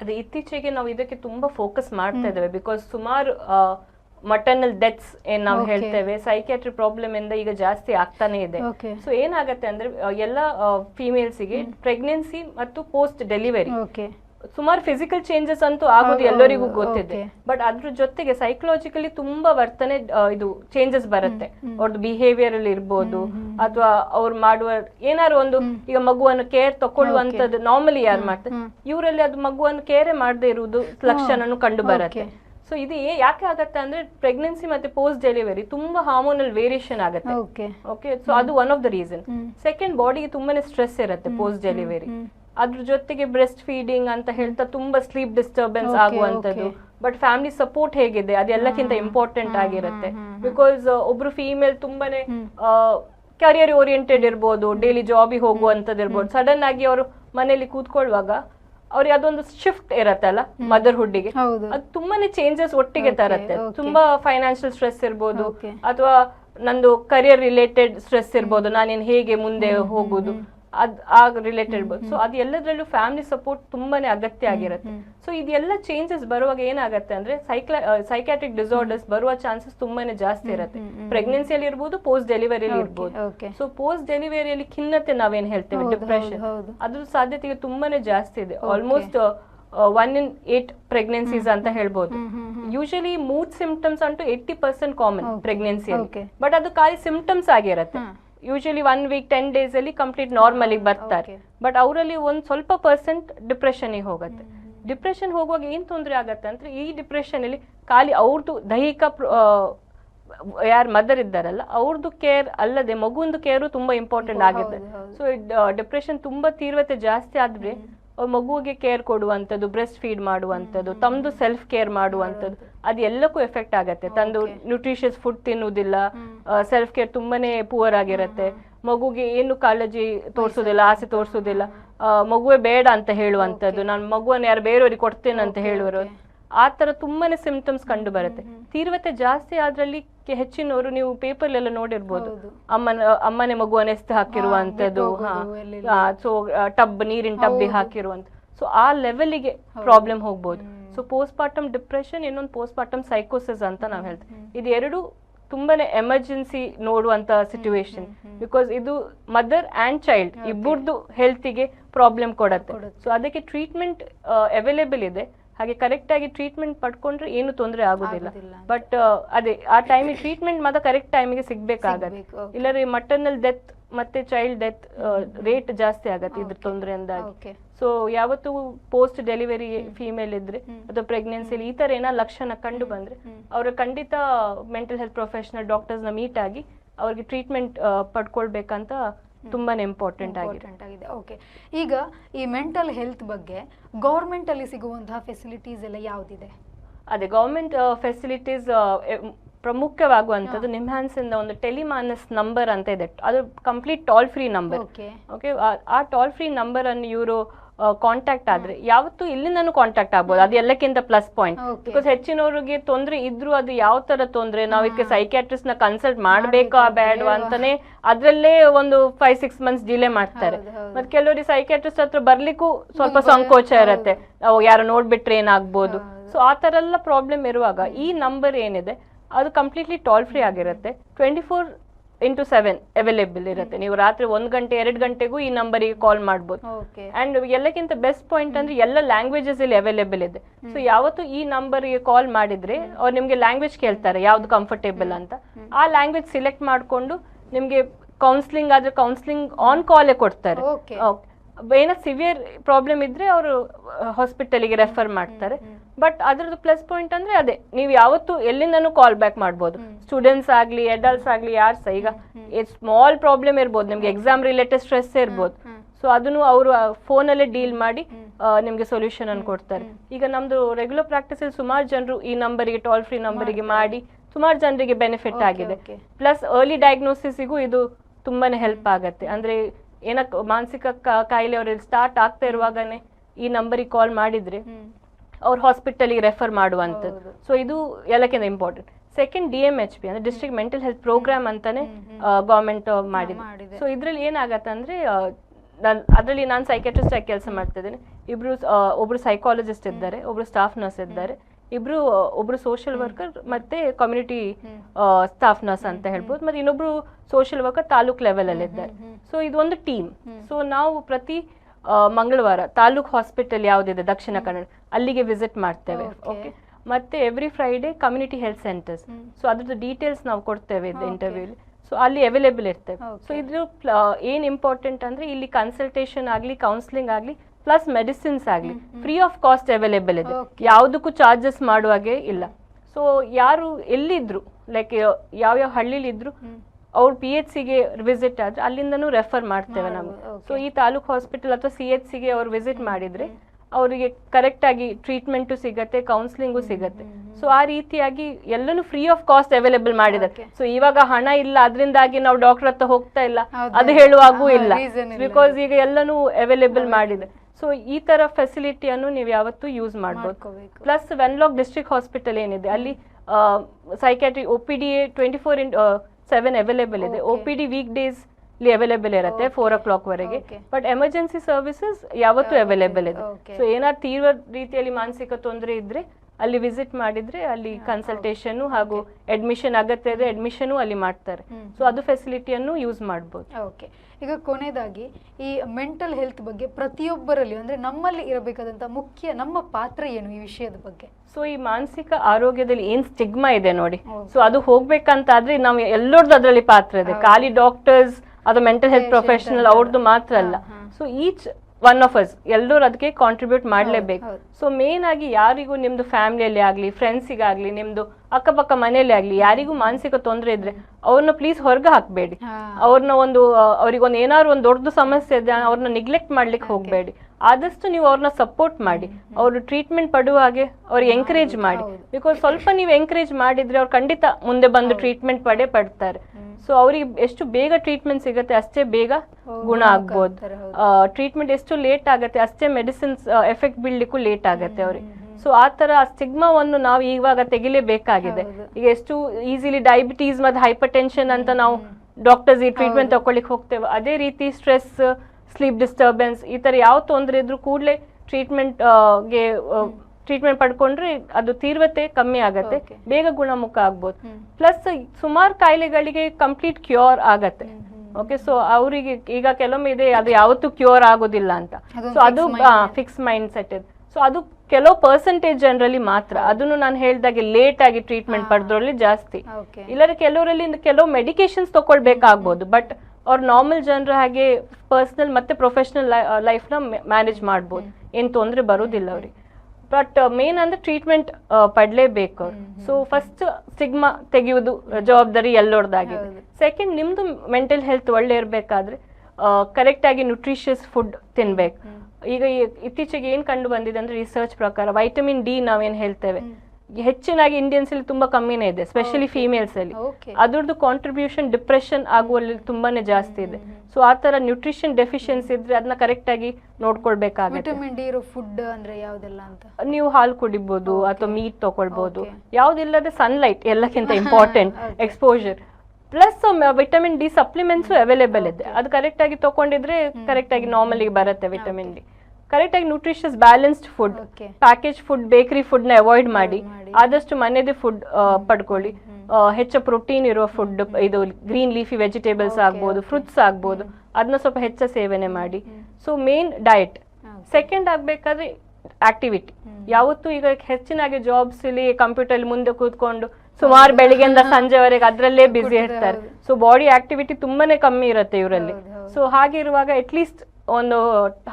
ಅದೇ ಇತ್ತೀಚೆಗೆ ನಾವು ಇದಕ್ಕೆ ತುಂಬಾ ಫೋಕಸ್ ಮಾಡ್ತಾ ಇದ್ದೇವೆ. ಬಿಕಾಸ್ ಸುಮಾರು ಮಟರ್ನಲ್ ಡೆತ್ಸ್ ಏನ್ ನಾವು ಹೇಳ್ತೇವೆ ಸೈಕ್ಯಾಟ್ರಿ ಪ್ರಾಬ್ಲಮ್ ಇಂದ ಈಗ ಜಾಸ್ತಿ ಆಗ್ತಾನೆ ಇದೆ. ಸೊ ಏನಾಗತ್ತೆ ಅಂದ್ರೆ ಎಲ್ಲ ಫಿಮೇಲ್ಸ್ಗೆ ಪ್ರೆಗ್ನೆನ್ಸಿ ಮತ್ತು ಪೋಸ್ಟ್ ಡೆಲಿವರಿ ಸುಮಾರು ಫಿಸಿಕಲ್ ಚೇಂಜಸ್ ಅಂತೂ ಆಗೋದು ಎಲ್ಲರಿಗೂ ಗೊತ್ತಿದೆ. ಬಟ್ ಅದ್ರ ಜೊತೆಗೆ ಸೈಕಲಾಜಿಕಲಿ ತುಂಬಾ ವರ್ತನೆ ಇದು ಚೇಂಜಸ್ ಬರುತ್ತೆ. ಅವ್ರದ್ದು ಬಿಹೇವಿಯರ್ ಅಲ್ಲಿ ಇರ್ಬೋದು ಅಥವಾ ಅವ್ರು ಮಾಡುವ ಏನಾದ್ರು ಒಂದು ಈಗ ಮಗುವನ್ನು ಕೇರ್ ತಕೊಳ್ಳುವಂತದ್ದು ನಾರ್ಮಲಿ ಯಾರು ಮಾಡ್ತಾರೆ? ಇವರಲ್ಲಿ ಅದು ಮಗುವನ್ನು ಕೇರೆ ಮಾಡದೇ ಇರುವುದು ಲಕ್ಷಣನು ಕಂಡು ಬರುತ್ತೆ. ಸೊ ಇದು ಯಾಕೆ ಆಗತ್ತೆ ಅಂದ್ರೆ ಪ್ರೆಗ್ನೆನ್ಸಿ ಮತ್ತೆ ಪೋಸ್ಟ್ ಡೆಲಿವರಿ ತುಂಬಾ ಹಾರ್ಮೋನಲ್ ವೇರಿಯೇಷನ್ ಆಗುತ್ತೆ. ಓಕೆ ಸೊ ಅದು one of the reason second ಬಾಡಿಗೆ ತುಂಬಾನೇ ಸ್ಟ್ರೆಸ್ ಇರುತ್ತೆ ಪೋಸ್ಟ್ ಡೆಲಿವರಿ ಅದ್ರ ಜೊತೆಗೆ ಬ್ರೆಸ್ಟ್ ಫೀಡಿಂಗ್ ಅಂತ ಹೇಳ್ತಾ ತುಂಬಾ ಸ್ಲೀಪ್ ಡಿಸ್ಟರ್ಬೆನ್ಸ್ ಆಗುವಂತದ್ದು ಬಟ್ ಫ್ಯಾಮಿಲಿ ಸಪೋರ್ಟ್ ಹೇಗಿದೆ? ಅದೆಲ್ಲಕ್ಕಿಂತ ಇಂಪಾರ್ಟೆಂಟ್ ಆಗಿರುತ್ತೆ. ಬಿಕಾಸ್ ಒಬ್ರು ಫೀಮೇಲ್ ತುಂಬಾನೇ ಕ್ಯಾರಿಯರ್ ಓರಿಯೆಂಟೆಡ್ ಇರ್ಬೋದು ಡೈಲಿ ಜಾಬಿಗೆ ಹೋಗುವಂತದ್ದು ಇರ್ಬೋದು. ಸಡನ್ ಆಗಿ ಅವರು ಮನೇಲಿ ಕೂತ್ಕೊಳ್ಳುವಾಗ ಅವ್ರಿಗೆ ಅದೊಂದು ಶಿಫ್ಟ್ ಇರತ್ತಲ್ಲ ಮದರ್ಹುಡ್ಗೆ ಅದು ತುಂಬಾನೇ ಚೇಂಜಸ್ ಒಟ್ಟಿಗೆ ತರತ್ತೆ. ತುಂಬಾ ಫೈನಾನ್ಷಿಯಲ್ ಸ್ಟ್ರೆಸ್ ಇರ್ಬೋದು ಅಥವಾ ನಂದು ಕರಿಯರ್ ರಿಲೇಟೆಡ್ ಸ್ಟ್ರೆಸ್ ಇರ್ಬೋದು ನಾನೇನು ಹೇಗೆ ಮುಂದೆ ಹೋಗುದು. ಅದ್ ಆ ರಿಲೇಟೆಡ್ ಸೊ ಅದು ಎಲ್ಲದರಲ್ಲೂ ಫ್ಯಾಮಿಲಿ ಸಪೋರ್ಟ್ ತುಂಬಾನೇ ಅಗತ್ಯ ಆಗಿರುತ್ತೆ. ಸೊ ಇದೆಲ್ಲ ಚೇಂಜಸ್ ಬರುವಾಗ ಏನಾಗುತ್ತೆ ಅಂದ್ರೆ ಸೈಕ್ಲ ಸೈಕ್ಯಾಟ್ರಿಕ್ ಡಿಸಾರ್ಡರ್ಸ್ ಬರುವ ಚಾನ್ಸಸ್ ತುಂಬಾನೇ ಜಾಸ್ತಿ ಇರುತ್ತೆ. ಪ್ರೆಗ್ನೆನ್ಸಿಯಲ್ಲಿ ಇರ್ಬೋದು ಪೋಸ್ಟ್ ಡೆಲಿವರಿಯಲ್ಲಿ ಇರ್ಬೋದು. ಸೊ ಪೋಸ್ಟ್ ಡೆಲಿವರಿಯಲ್ಲಿ ಖಿನ್ನತೆ ನಾವೇನ್ ಹೇಳ್ತೇವೆ? ಡಿಪ್ರೆಷನ್. ಅದ್ರ ಸಾಧ್ಯತೆ ಈಗ ತುಂಬಾನೇ ಜಾಸ್ತಿ ಇದೆ. Almost one in eight pregnancies ಅಂತ ಹೇಳ್ಬೋದು. ಯೂಶಲಿ ಮೂಡ್ ಸಿಂಪ್ಟಮ್ಸ್ ಅಂತೂ eighty percent common pregnancy. But ಅದು ಖಾಲಿ ಸಿಂಪ್ಟಮ್ಸ್ ಆಗಿರುತ್ತೆ. Usually one week ten days ಅಲ್ಲಿ ಕಂಪ್ಲೀಟ್ ನಾರ್ಮಲ್ ಬರ್ತಾರೆ. ಬಟ್ ಅವರಲ್ಲಿ ಒಂದು ಸ್ವಲ್ಪ ಪರ್ಸೆಂಟ್ ಡಿಪ್ರೆಷನ್ ಹೋಗುತ್ತೆ. ಡಿಪ್ರೆಷನ್ ಹೋಗುವಾಗ ಏನ್ ತೊಂದರೆ ಆಗತ್ತೆ ಅಂದ್ರೆ ಈ ಡಿಪ್ರೆಷನ್ ಅಲ್ಲಿ ಖಾಲಿ ಅವ್ರದ್ದು ದೈಹಿಕ ಯಾರು ಮದರ್ ಇದ್ದಾರಲ್ಲ ಅವ್ರದ್ದು ಕೇರ್ ಅಲ್ಲದೆ ಮಗುವಿಂದು ಕೇರು ತುಂಬಾ ಇಂಪಾರ್ಟೆಂಟ್ ಹೌದು. ಸೊ ಡಿಪ್ರೆಷನ್ ತುಂಬಾ ತೀವ್ರತೆ ಜಾಸ್ತಿ ಆದ್ರೆ ಮಗುವಿಗೆ ಕೇರ್ ಕೊಡುವಂಥದ್ದು ಬ್ರೆಸ್ಟ್ ಫೀಡ್ ಮಾಡುವಂಥದ್ದು ತಮ್ದು ಸೆಲ್ಫ್ ಕೇರ್ ಮಾಡುವಂಥದ್ದು. ಅದು ಎಲ್ಲಕ್ಕೂ ಎಫೆಕ್ಟ್ ಆಗತ್ತೆ ತಂದು ನ್ಯೂಟ್ರಿಷಿಯಸ್ ಫುಡ್ ತಿನ್ನುವುದಿಲ್ಲ ಸೆಲ್ಫ್ ಕೇರ್ ತುಂಬಾನೇ ಪುವರ್ ಆಗಿರತ್ತೆ. ಮಗುಗೆ ಏನು ಕಾಳಜಿ ತೋರಿಸೋದಿಲ್ಲ ಆಸೆ ತೋರಿಸೋದಿಲ್ಲ ಮಗುವೇ ಬೇಡ ಅಂತ ಹೇಳುವಂಥದ್ದು. ನಾನು ಮಗುವನ್ನು ಯಾರು ಬೇರೆಯವ್ರಿಗೆ ಕೊಡ್ತೇನೆ ಅಂತ ಹೇಳುವರು. ಆ ತರ ತುಂಬಾನೇ ಸಿಂಪ್ಟಮ್ಸ್ ಕಂಡು ಬರುತ್ತೆ ತೀವ್ರತೆ ಜಾಸ್ತಿ ಆದ್ರಲ್ಲಿ ಹೆಚ್ಚಿನವರು ನೀವು ಪೇಪರ್ ಎಲ್ಲ ನೋಡಿರ್ಬೋದು. ಅಮ್ಮನ ಅಮ್ಮನೆ ಮಗುವನ್ನ ಎಸ್ತು ಹಾಕಿರುವಂತದ್ದು ಸೊ ಟಬ್ ನೀರಿನ ಟಬ್ಬಿ ಹಾಕಿರುವಂತ ಸೊ ಆ ಲೆವೆಲ್ಗೆ ಪ್ರಾಬ್ಲಮ್ ಹೋಗ್ಬೋದು. ಸೊ ಪೋಸ್ಟ್ ಪಾರ್ಟಮ್ ಡಿಪ್ರೆಷನ್ ಇನ್ನೊಂದು ಪೋಸ್ಟ್ ಪಾರ್ಟಮ್ ಸೈಕೋಸಿಸ್ ಅಂತ ನಾವು ಹೇಳ್ತೀವಿ. ಇದು ಎರಡು ತುಂಬಾನೇ ಎಮರ್ಜೆನ್ಸಿ ನೋಡುವಂತ ಸಿಚುವೇಶನ್ ಬಿಕಾಸ್ ಇದು ಮದರ್ ಅಂಡ್ ಚೈಲ್ಡ್ ಇಬ್ಬರದು ಹೆಲ್ತಿಗೆ ಪ್ರಾಬ್ಲಮ್ ಕೊಡತ್ತೆ. ಸೊ ಅದಕ್ಕೆ ಟ್ರೀಟ್ಮೆಂಟ್ ಅವೈಲೇಬಲ್ ಇದೆ. ಹಾಗೆ ಕರೆಕ್ಟ್ ಆಗಿ ಟ್ರೀಟ್ಮೆಂಟ್ ಪಡ್ಕೊಂಡ್ರೆ ಏನು ತೊಂದರೆ ಆಗುದಿಲ್ಲ. ಬಟ್ ಅದೇ ಆ ಟೈಮಿಗೆ ಟ್ರೀಟ್ಮೆಂಟ್ ಮಾತ್ರ ಕರೆಕ್ಟ್ ಟೈಮಿಗೆ ಸಿಗ್ಬೇಕಾಗತ್ತೆ. ಇಲ್ಲರೆ ಮಟರ್ನಲ್ ಡೆತ್ ಮತ್ತೆ ಚೈಲ್ಡ್ ಡೆತ್ ರೇಟ್ ಜಾಸ್ತಿ ಆಗತ್ತೆ ಇದ್ರ ತೊಂದರೆಯಿಂದಾಗಿ ಅಂದಾಗಿ. ಸೊ ಯಾವತ್ತು ಪೋಸ್ಟ್ ಡೆಲಿವರಿ ಫೀಮೇಲ್ ಇದ್ರೆ ಅಥವಾ ಪ್ರೆಗ್ನೆನ್ಸಿಲಿ ಈ ತರ ಏನೋ ಲಕ್ಷಣ ಕಂಡು ಬಂದ್ರೆ ಅವ್ರ ಖಂಡಿತ ಮೆಂಟಲ್ ಹೆಲ್ತ್ ಪ್ರೊಫೆಷನಲ್ ಡಾಕ್ಟರ್ಸ್ನ ಮೀಟ್ ಆಗಿ ಅವ್ರಿಗೆ ಟ್ರೀಟ್ಮೆಂಟ್ ಪಡ್ಕೊಳ್ಬೇಕಂತ ತುಂಬಾನೇ ಇಂಪಾರ್ಟೆಂಟ್ ಆಗಿದೆ. ಇಂಪಾರ್ಟೆಂಟ್ ಆಗಿದೆ. ಓಕೆ ಈಗ ಈ ಮೆಂಟಲ್ ಹೆಲ್ತ್ ಬಗ್ಗೆ ಗೌರ್ಮೆಂಟ್ ಅಲ್ಲಿ ಸಿಗುವಂತಹ ಫೆಸಿಲಿಟೀಸ್ ಎಲ್ಲ ಯಾವ್ದಿದೆ? ಅದೇ ಗೌರ್ಮೆಂಟ್ ಫೆಸಿಲಿಟೀಸ್ ಪ್ರಮುಖವಾಗುವಂಥದ್ದು ನಿಮ್ಹ್ಯಾನ್ಸ್ ಇಂದ ಒಂದು ಟೆಲಿಮಾನಸ್ ನಂಬರ್ ಅಂತ ಇದೆ. ಅದು complete toll free number okay ಆ ಟೋಲ್ ಫ್ರೀ ನಂಬರ್ ಅನ್ನು ಇವರು ಕಾಂಟ್ಯಾಕ್ಟ್ ಆದ್ರೆ ಯಾವತ್ತು ಇಲ್ಲಿಂದನೂ ಕಾಂಟ್ಯಾಕ್ಟ್ ಆಗ್ಬೋದು. ಅದು ಎಲ್ಲಕ್ಕಿಂತ ಪ್ಲಸ್ ಪಾಯಿಂಟ್. ಬಿಕಾಸ್ ಹೆಚ್ಚಿನವ್ರಿಗೆ ತೊಂದ್ರೆ ಇದ್ರು ಅದು ಯಾವ ತರ ತೊಂದ್ರೆ ನಾವು ಇದಕ್ಕೆ. ಸೈಕ್ಯಾಟ್ರಿಸ್ಟ್ನ ಕನ್ಸಲ್ಟ್ ಮಾಡ್ಬೇಕಾ ಬೇಡವಾ? ಅಂತಾನೆ ಅದ್ರಲ್ಲೇ ಒಂದು ಫೈವ್ ಸಿಕ್ಸ್ ಮಂತ್ಸ್ ಡಿಲೇ ಮಾಡ್ತಾರೆ. ಮತ್ತೆ ಕೆಲವರಿಗೆ ಸೈಕ್ಯಾಟ್ರಿಸ್ಟ್ ಹತ್ರ ಬರ್ಲಿಕ್ಕೂ ಸ್ವಲ್ಪ ಸಂಕೋಚ ಇರುತ್ತೆ. ಯಾರು ನೋಡ್ಬಿಟ್ರೆ ಏನಾಗ್ಬೋದು. ಸೊ ಆ ತರ ಎಲ್ಲ ಪ್ರಾಬ್ಲಮ್ ಇರುವಾಗ ಈ ನಂಬರ್ ಏನಿದೆ ಅದು ಕಂಪ್ಲೀಟ್ಲಿ ಟೋಲ್ ಫ್ರೀ ಆಗಿರುತ್ತೆ. Twenty four into seven available ಇರುತ್ತೆ ನೀವು ರಾತ್ರಿ ಒಂದು ಗಂಟೆ ಎರಡು ಗಂಟೆಗೂ ಈ ನಂಬರಿಗೆ ಕಾಲ್ ಮಾಡ್ಬೋದು. ಅಂಡ್ ಎಲ್ಲಕ್ಕಿಂತ ಬೆಸ್ಟ್ ಪಾಯಿಂಟ್ ಅಂದ್ರೆ ಎಲ್ಲ ಲ್ಯಾಂಗ್ವೇಜಸ್ ಇಲ್ಲಿ ಅವೈಲೇಬಲ್ ಇದೆ. ಸೊ ಯಾವತ್ತು ಈ ನಂಬರ್ಗೆ ಕಾಲ್ ಮಾಡಿದ್ರೆ ಅವ್ರು ನಿಮಗೆ ಲ್ಯಾಂಗ್ವೇಜ್ ಕೇಳ್ತಾರೆ ಯಾವ್ದು ಕಂಫರ್ಟೇಬಲ್ ಅಂತ. ಆ ಲ್ಯಾಂಗ್ವೇಜ್ ಸಿಲೆಕ್ಟ್ ಮಾಡ್ಕೊಂಡು ನಿಮಗೆ ಕೌನ್ಸಿಲಿಂಗ್ ಆದ್ರೆ ಕೌನ್ಸಿಲಿಂಗ್ ಆನ್ ಕಾಲೇ ಕೊಡ್ತಾರೆ. ಓಕೆ. ಏನೋ ಸಿವಿಯರ್ ಪ್ರಾಬ್ಲಮ್ ಇದ್ರೆ ಅವರು ಹಾಸ್ಪಿಟಲ್ಗೆ ರೆಫರ್ ಮಾಡ್ತಾರೆ. ಬಟ್ ಅದ್ರದ್ದು ಪ್ಲಸ್ ಪಾಯಿಂಟ್ ಅಂದ್ರೆ ಅದೇ ನೀವು ಯಾವತ್ತು ಎಲ್ಲಿಂದನೂ ಕಾಲ್ ಬ್ಯಾಕ್ ಮಾಡ್ಬೋದು. ಸ್ಟೂಡೆಂಟ್ಸ್ ಆಗ್ಲಿ ಅಡಲ್ಟ್ಸ್ ಆಗ್ಲಿ ಯಾರು ಸಹ ಈಗ ಸ್ಮಾಲ್ ಪ್ರಾಬ್ಲಮ್ ಇರ್ಬೋದು ನಿಮ್ಗೆ ಎಕ್ಸಾಮ್ ರಿಲೇಟೆಡ್ ಸ್ಟ್ರೆಸ್ ಇರ್ಬೋದು. ಸೊ ಅದನ್ನು ಅವರು ಫೋನಲ್ಲೇ ಡೀಲ್ ಮಾಡಿ ನಿಮ್ಗೆ ಸೊಲ್ಯೂಷನ್ ಅನ್ನು ಕೊಡ್ತಾರೆ. ಈಗ ನಮ್ದು ರೆಗ್ಯುಲರ್ ಪ್ರಾಕ್ಟೀಸ್ ಅಲ್ಲಿ ಸುಮಾರು ಜನರು ಈ ನಂಬರಿಗೆ ಟೋಲ್ ಫ್ರೀ ನಂಬರಿಗೆ ಮಾಡಿ ಸುಮಾರು ಜನರಿಗೆ ಬೆನಿಫಿಟ್ ಆಗಿದೆ. ಪ್ಲಸ್ ಅರ್ಲಿ ಡಯಾಗ್ನೋಸಿಸಿಗೂ ಇದು ತುಂಬಾನೇ ಹೆಲ್ಪ್ ಆಗತ್ತೆ. ಅಂದ್ರೆ ಏನಕ್ಕೆ ಮಾನಸಿಕ ಕಾಯಿಲೆ ಅವರಲ್ಲಿ ಸ್ಟಾರ್ಟ್ ಆಗ್ತಾ ಇರುವಾಗನೇ ಈ ನಂಬರಿಗೆ ಕಾಲ್ ಮಾಡಿದ್ರೆ ಅವ್ರು ಹಾಸ್ಪಿಟಲಿಗೆ ರೆಫರ್ ಮಾಡುವಂಥದ್ದು. ಸೊ ಇದು ಎಲ್ಲಕ್ಕಿಂತ important second D M H P ಅಂದ್ರೆ ಡಿಸ್ಟ್ರಿಕ್ಟ್ ಮೆಂಟಲ್ ಹೆಲ್ತ್ ಪ್ರೋಗ್ರಾಮ್ ಅಂತಾನೆ ಗೌರ್ಮೆಂಟ್ ಮಾಡಿದೆ. ಸೊ ಇದ್ರಲ್ಲಿ ಏನಾಗತ್ತೆ ಅಂದ್ರೆ ನಾನು ಅದರಲ್ಲಿ ನಾನು ಸೈಕೆಟ್ರಿಸ್ಟ್ ಆಗಿ ಕೆಲಸ ಮಾಡ್ತಾ ಇದ್ದೀನಿ. ಇಬ್ರು ಒಬ್ರು ಸೈಕಾಲಜಿಸ್ಟ್ ಇದ್ದಾರೆ ಒಬ್ರು ಸ್ಟಾಫ್ ನರ್ಸ್ ಇದ್ದಾರೆ. ಇಬ್ರು ಒಬ್ಬರು ಒಬ್ರು ಸೋಷಿಯಲ್ ವರ್ಕರ್ ಮತ್ತೆ ಕಮ್ಯುನಿಟಿ ಸ್ಟಾಫ್ ನರ್ಸ್ ಅಂತ ಹೇಳ್ಬೋದು. ಮತ್ತೆ ಇನ್ನೊಬ್ರು ಸೋಷಿಯಲ್ ವರ್ಕರ್ ತಾಲೂಕ್ ಲೆವೆಲ್ ಅಲ್ಲಿ ಇದ್ದಾರೆ. ಸೊ ಇದೊಂದು ಟೀಮ್ ಸೊ ನಾವು ಪ್ರತಿ ಮಂಗಳವಾರ ತಾಲೂಕ್ ಹಾಸ್ಪಿಟಲ್ ಯಾವ್ದಿದೆ? ದಕ್ಷಿಣ ಕನ್ನಡ. ಅಲ್ಲಿಗೆ ವಿಸಿಟ್ ಮಾಡ್ತೇವೆ. ಓಕೆ ಮತ್ತೆ every Friday community health centers. So ಅದ್ರದ್ದು ಡೀಟೇಲ್ಸ್ ನಾವು ಕೊಡ್ತೇವೆ ಇಂಟರ್ವ್ಯೂಲಿ ಇಂಟರ್ವ್ಯೂ ಸೊ ಅಲ್ಲಿ. ಅವೈಲೇಬಲ್ ಇರ್ತೇವೆ. ಸೊ ಇದು ಇದ್ರ ಏನ್ ಇಂಪಾರ್ಟೆಂಟ್ ಅಂದ್ರೆ ಇಲ್ಲಿ ಕನ್ಸಲ್ಟೇಷನ್ ಆಗಲಿ ಕೌನ್ಸಿಲಿಂಗ್ ಆಗಲಿ ಪ್ಲಸ್ ಮೆಡಿಸಿನ್ಸ್ ಆಗಲಿ. ಫ್ರೀ ಆಫ್ ಕಾಸ್ಟ್ ಅವೈಲೇಬಲ್ ಇದೆ. ಯಾವುದಕ್ಕೂ ಚಾರ್ಜಸ್ ಮಾಡುವಾಗೆ ಇಲ್ಲ. ಸೊ ಯಾರು ಎಲ್ಲಿದ್ರು ಲೈಕ್ ಯಾವ್ಯಾವ ಹಳ್ಳಿಲಿ ಇದ್ರು ಅವ್ರು ಪಿ ಎಚ್ ಸಿಗೆ ವಿಸಿಟ್ ಆದ್ರೆ ಅಲ್ಲಿಂದನೂ ರೆಫರ್ ಮಾಡ್ತೇವೆ ನಾವು. ನಮ್ಗೆ ಸೊ ಈ ತಾಲೂಕು ಹಾಸ್ಪಿಟಲ್ ಅಥವಾ ಸಿ ಎಚ್ ಸಿಗೆ ಅವ್ರು ವಿಸಿಟ್ ಮಾಡಿದ್ರೆ ಅವರಿಗೆ ಕರೆಕ್ಟ್ ಆಗಿ ಟ್ರೀಟ್ಮೆಂಟು ಸಿಗತ್ತೆ ಕೌನ್ಸಿಲಿಂಗು ಸಿಗತ್ತೆ. ಸೊ ಆ ರೀತಿಯಾಗಿ ಎಲ್ಲನೂ ಫ್ರೀ ಆಫ್ ಕಾಸ್ಟ್ ಅವೈಲೇಬಲ್ ಮಾಡಿದ್ದಾರೆ. ಸೊ ಇವಾಗ ಹಣ ಇಲ್ಲ ಅದರಿಂದಾಗಿ ನಾವು ಡಾಕ್ಟರ್ ಹತ್ರ ಹೋಗ್ತಾ ಇಲ್ಲ. ಅದು ಹೇಳುವಾಗೂ ಇಲ್ಲ. ಬಿಕಾಸ್ ಈಗ ಎಲ್ಲನೂ ಅವೈಲೇಬಲ್ ಮಾಡಿದೆ. ಸೊ ಈ ತರ ಫೆಸಿಲಿಟಿಯನ್ನು ನೀವು ಯಾವತ್ತೂ ಯೂಸ್ ಮಾಡ್ಬೋದು. ಪ್ಲಸ್ ವೆನ್ಲಾಕ್ ಡಿಸ್ಟ್ರಿಕ್ಟ್ ಹಾಸ್ಪಿಟಲ್ ಏನಿದೆ? ಅಲ್ಲಿ psychiatry O P D twenty four in seven available ಇದೆ. O Okay. P D week days ಇಲ್ಲಿ ಅವೈಲೇಬಲ್ ಇರುತ್ತೆ. ಫೋರ್ ಓ ಕ್ಲಾಕ್ ವರೆಗೆ. ಬಟ್ ಎಮರ್ಜೆನ್ಸಿ ಸರ್ವಿಸಸ್ ಯಾವತ್ತೂ ಅವೈಲೇಬಲ್ ಇದೆ. ಸೊ ಏನಾದ್ರು ತೀವ್ರ ರೀತಿಯಲ್ಲಿ ಮಾನಸಿಕ ತೊಂದರೆ ಇದ್ರೆ ಅಲ್ಲಿ ವಿಸಿಟ್ ಮಾಡಿದ್ರೆ ಅಲ್ಲಿ ಕನ್ಸಲ್ಟೇಷನ್ ಹಾಗೂ ಅಡ್ಮಿಷನ್ ಅಗತ್ಯ ಇದ್ರೆ ಅಡ್ಮಿಷನ್ ಅಲ್ಲಿ ಮಾಡ್ತಾರೆ. ಸೊ ಅದು ಫೆಸಿಲಿಟಿಯನ್ನು ಯೂಸ್ ಮಾಡ್ಬೋದು. ಓಕೆ ಈಗ ಕೊನೆಯದಾಗಿ ಈ ಮೆಂಟಲ್ ಹೆಲ್ತ್ ಬಗ್ಗೆ ಪ್ರತಿಯೊಬ್ಬರಲ್ಲಿ ಅಂದ್ರೆ ನಮ್ಮಲ್ಲಿ ಇರಬೇಕಾದಂಥ ಮುಖ್ಯ ನಮ್ಮ ಪಾತ್ರ ಏನು ಈ ವಿಷಯದ ಬಗ್ಗೆ ಸೊ ಈ ಮಾನಸಿಕ ಆರೋಗ್ಯದಲ್ಲಿ ಏನು ಸ್ಟಿಗ್ಮಾ ಇದೆ ನೋಡಿ. ಸೊ ಅದು ಹೋಗ್ಬೇಕಂತಾದ್ರೆ ನಾವು ಎಲ್ಲರದ್ದು ಅದರಲ್ಲಿ ಪಾತ್ರ ಇದೆ. ಖಾಲಿ ಡಾಕ್ಟರ್ಸ್ ಅಥವಾ ಮೆಂಟಲ್ ಹೆಲ್ತ್ ಪ್ರೊಫೆಷನಲ್ ಅವ್ರದ್ದು ಮಾತ್ರ ಅಲ್ಲ. So each one of us ಎಲ್ಲರೂ ಅದಕ್ಕೆ ಕಾಂಟ್ರಿಬ್ಯೂಟ್ ಮಾಡಲೇಬೇಕು. ಸೊ ಮೇನ್ ಆಗಿ ಯಾರಿಗೂ ನಿಮ್ದು ಫ್ಯಾಮಿಲಿಯಲ್ಲಿ ಆಗ್ಲಿ ಫ್ರೆಂಡ್ಸಿಗಾಗ್ಲಿ ನಿಮ್ದು ಅಕ್ಕಪಕ್ಕ ಮನೆಯಲ್ಲಿ ಆಗಲಿ ಯಾರಿಗೂ ಮಾನಸಿಕ ತೊಂದರೆ ಇದ್ರೆ ಅವ್ರನ್ನ ಪ್ಲೀಸ್ ಹೊರಗೆ ಹಾಕಬೇಡಿ. ಅವ್ರನ್ನ ಒಂದು ಅವ್ರಿಗೊಂದು ಏನಾದ್ರು ಒಂದು ದೊಡ್ಡ ಸಮಸ್ಯೆ ಇದೆ ಅವ್ರನ್ನ ನಿಗ್ಲೆಕ್ಟ್ ಮಾಡ್ಲಿಕ್ಕೆ ಹೋಗಬೇಡಿ. ಆದಷ್ಟು ನೀವು ಅವ್ರನ್ನ ಸಪೋರ್ಟ್ ಮಾಡಿ. ಅವರು ಟ್ರೀಟ್ಮೆಂಟ್ ಪಡುವ ಹಾಗೆ ಅವ್ರಿಗೆ ಎಂಕರೇಜ್ ಮಾಡಿ. ಬಿಕಾಸ್ ಸ್ವಲ್ಪ ನೀವು ಎಂಕರೇಜ್ ಮಾಡಿದ್ರೆ ಅವ್ರು ಖಂಡಿತ ಮುಂದೆ ಬಂದು ಟ್ರೀಟ್ಮೆಂಟ್ ಪಡೆ ಪಡ್ತಾರೆ. ಸೊ ಅವ್ರಿಗೆ ಎಷ್ಟು ಬೇಗ ಟ್ರೀಟ್ಮೆಂಟ್ ಸಿಗುತ್ತೆ ಅಷ್ಟೇ ಬೇಗ ಗುಣ ಆಗ್ಬೋದು. ಟ್ರೀಟ್ಮೆಂಟ್ ಎಷ್ಟು ಲೇಟ್ ಆಗುತ್ತೆ ಅಷ್ಟೇ ಮೆಡಿಸಿನ್ಸ್ ಎಫೆಕ್ಟ್ ಬೀಳ್ಲಿಕ್ಕೂ ಲೇಟ್ ಆಗುತ್ತೆ ಅವ್ರಿಗೆ. ಸೊ ಆ ತರ ಸ್ಟಿಗ್ಮಾವನ್ನು ನಾವು ಇವಾಗ ತೆಗಿಲೇಬೇಕಾಗಿದೆ. ಬೇಕಾಗಿದೆ ಈಗ ಎಷ್ಟು ಈಸಿಲಿ ಡಯಾಬಿಟೀಸ್ ಮತ್ತೆ ಹೈಪರ್ ಟೆನ್ಷನ್ ಅಂತ ನಾವು ಡಾಕ್ಟರ್ಸ್ ಈ ಟ್ರೀಟ್ಮೆಂಟ್ ತಗೊಳ್ಳಿಕ್ ಹೋಗ್ತೇವೆ. ಅದೇ ರೀತಿ ಸ್ಟ್ರೆಸ್ ಸ್ಲೀಪ್ ಡಿಸ್ಟರ್ಬೆನ್ಸ್ ಈ ಥರ ಯಾವ ತೊಂದರೆ ಇದ್ರೂ ಕೂಡಲೇ ಟ್ರೀಟ್ಮೆಂಟ್ಗೆ ಟ್ರೀಟ್ಮೆಂಟ್ ಪಡ್ಕೊಂಡ್ರೆ ಅದು ತೀವ್ರತೆ ಕಮ್ಮಿ ಆಗುತ್ತೆ. ಬೇಗ ಗುಣಮುಖ ಆಗ್ಬೋದು. ಪ್ಲಸ್ ಸುಮಾರು ಕಾಯಿಲೆಗಳಿಗೆ ಕಂಪ್ಲೀಟ್ ಕ್ಯೂರ್ ಆಗತ್ತೆ. ಓಕೆ ಸೊ ಅವರಿಗೆ ಈಗ ಕೆಲವೊಮ್ಮೆ ಇದೆ ಅದು ಯಾವತ್ತೂ ಕ್ಯೂರ್ ಆಗೋದಿಲ್ಲ ಅಂತ. ಸೊ ಅದು ಫಿಕ್ಸ್ ಮೈಂಡ್ ಸೆಟ್ ಇದೆ. ಸೊ ಅದು ಕೆಲವು ಪರ್ಸೆಂಟೇಜ್ ಜನರಲ್ಲಿ ಮಾತ್ರ. ಅದನ್ನು ನಾನು ಹೇಳಿದಾಗೆ ಲೇಟ್ ಆಗಿ ಟ್ರೀಟ್ಮೆಂಟ್. ಪಡೆದ್ರಲ್ಲಿ ಜಾಸ್ತಿ. ಇಲ್ಲಾದ್ರೆ ಕೆಲವರಲ್ಲಿ ಕೆಲವು ಮೆಡಿಕೇಶನ್ಸ್ ತಗೊಳ್ಬೇಕಾಗ್ಬೋದು ಬಟ್ ಅವ್ರ ನಾರ್ಮಲ್ ಜನರ ಹಾಗೆ ಪರ್ಸ್ನಲ್ ಮತ್ತೆ ಪ್ರೊಫೆಷನಲ್ ಲೈಫ್ನ ಮ್ಯಾನೇಜ್ ಮಾಡ್ಬೋದು. ಏನು ತೊಂದರೆ ಬರೋದಿಲ್ಲ ಅವ್ರಿಗೆ. ಬಟ್ ಮೇನ್ ಅಂದ್ರೆ ಟ್ರೀಟ್ಮೆಂಟ್ ಪಡ್ಲೇಬೇಕು ಸೊ ಫಸ್ಟ್ ಸಿಗ್ಮಾ ತೆಗೆಯುವುದು ಜವಾಬ್ದಾರಿ ಎಲ್ಲೋರ್ದಾಗಿದೆ. ಸೆಕೆಂಡ್ ನಿಮ್ದು ಮೆಂಟಲ್ ಹೆಲ್ತ್ ಒಳ್ಳೆ ಇರಬೇಕಾದ್ರೆ ಕರೆಕ್ಟ್ ಆಗಿ ನ್ಯೂಟ್ರಿಷಿಯಸ್ ಫುಡ್ ತಿನ್ಬೇಕು. ಈಗ ಇತ್ತೀಚೆಗೆ ಏನು ಕಂಡು ಬಂದಿದೆ ಅಂದ್ರೆ ರಿಸರ್ಚ್ ಪ್ರಕಾರ ವೈಟಮಿನ್ ಡಿ ನಾವೇನ್ ಹೇಳ್ತೇವೆ? ಹೆಚ್ಚಿನಾಗಿ ಇಂಡಿಯನ್ಸ್ ಅಲ್ಲಿ ತುಂಬಾ ಕಮ್ಮಿನೇ ಇದೆ ಸ್ಪೆಷಲಿ ಫಿಮೇಲ್ಸ್ ಅಲ್ಲಿ. ಅದ್ರದ್ದು ಕಾಂಟ್ರಿಬ್ಯೂಷನ್ ಡಿಪ್ರೆಷನ್ ಆಗುವಲ್ಲಿ ತುಂಬಾನೇ ಜಾಸ್ತಿ ಇದೆ. ಸೊ ಆ ತರ ನ್ಯೂಟ್ರಿಷನ್ ಡೆಫಿಷಿಯನ್ಸಿ ಇದ್ರೆ ಅದನ್ನ ಕರೆಕ್ಟ್ ಆಗಿ ನೋಡ್ಕೊಳ್ಬೇಕಾಗುತ್ತೆ. ವಿಟಮಿನ್ ಡಿ ಇರೋ ಫುಡ್ ಅಂದ್ರೆ ಯಾವ್ದೆಲ್ಲ ಅಂತ? ನೀವು ಹಾಲು ಕುಡಿಬಹುದು ಅಥವಾ ಮೀಟ್ ತಗೊಳ್ಬಹುದು. ಯಾವ್ದಿಲ್ಲದೆ ಸನ್ಲೈಟ್ ಎಲ್ಲಕ್ಕಿಂತ important. Exposure plus vitamin D supplements available ಇದೆ. ಅದು ಕರೆಕ್ಟ್ ಆಗಿ ತಗೊಂಡಿದ್ರೆ ಕರೆಕ್ಟ್ ಆಗಿ ನಾರ್ಮಲಿ ಬರುತ್ತೆ ವಿಟಮಿನ್ ಡಿ ಕರೆಕ್ಟ್ ಆಗಿ nutritious balanced food package food bakery ಫುಡ್ನ ಅವಾಯ್ಡ್ ಮಾಡಿ. ಮಾಡಿ. ಆದಷ್ಟು ಮನೆದೇ ಫುಡ್ ಪಡ್ಕೊಳ್ಳಿ. ಹೆಚ್ಚು ಪ್ರೋಟೀನ್ ಇರುವ ಫುಡ್ ಇದು ಗ್ರೀನ್ ಲೀಫಿ ವೆಜಿಟೇಬಲ್ಸ್ ಆಗ್ಬೋದು. ಫ್ರೂಟ್ಸ್ ಆಗ್ಬೋದು ಅದನ್ನ ಸ್ವಲ್ಪ ಹೆಚ್ಚು ಸೇವನೆ ಮಾಡಿ. ಸೊ ಮೇನ್ ಡಯಟ್ ಸೆಕೆಂಡ್ ಆಗ್ಬೇಕಾದ್ರೆ ಆಕ್ಟಿವಿಟಿ ಯಾವತ್ತು ಈಗ ಹೆಚ್ಚಿನಾಗಿ ಜಾಬ್ಸ್ ಇಲ್ಲಿ ಕಂಪ್ಯೂಟರ್ ಮುಂದೆ ಕೂತ್ಕೊಂಡು ಸುಮಾರು ಬೆಳಿಗ್ಗೆಯಿಂದ [LAUGHS] ಸಂಜೆವರೆಗೆ ಅದ್ರಲ್ಲೇ ಬಿಸಿ ಇರ್ತಾರೆ. ಸೊ ಬಾಡಿ ಆಕ್ಟಿವಿಟಿ ತುಂಬಾನೇ ಕಮ್ಮಿ ಇರುತ್ತೆ ಇವರಲ್ಲಿ. ಸೊ ಹಾಗೆ ಇರುವಾಗ ಅಟ್ಲೀಸ್ಟ್ ಒಂದು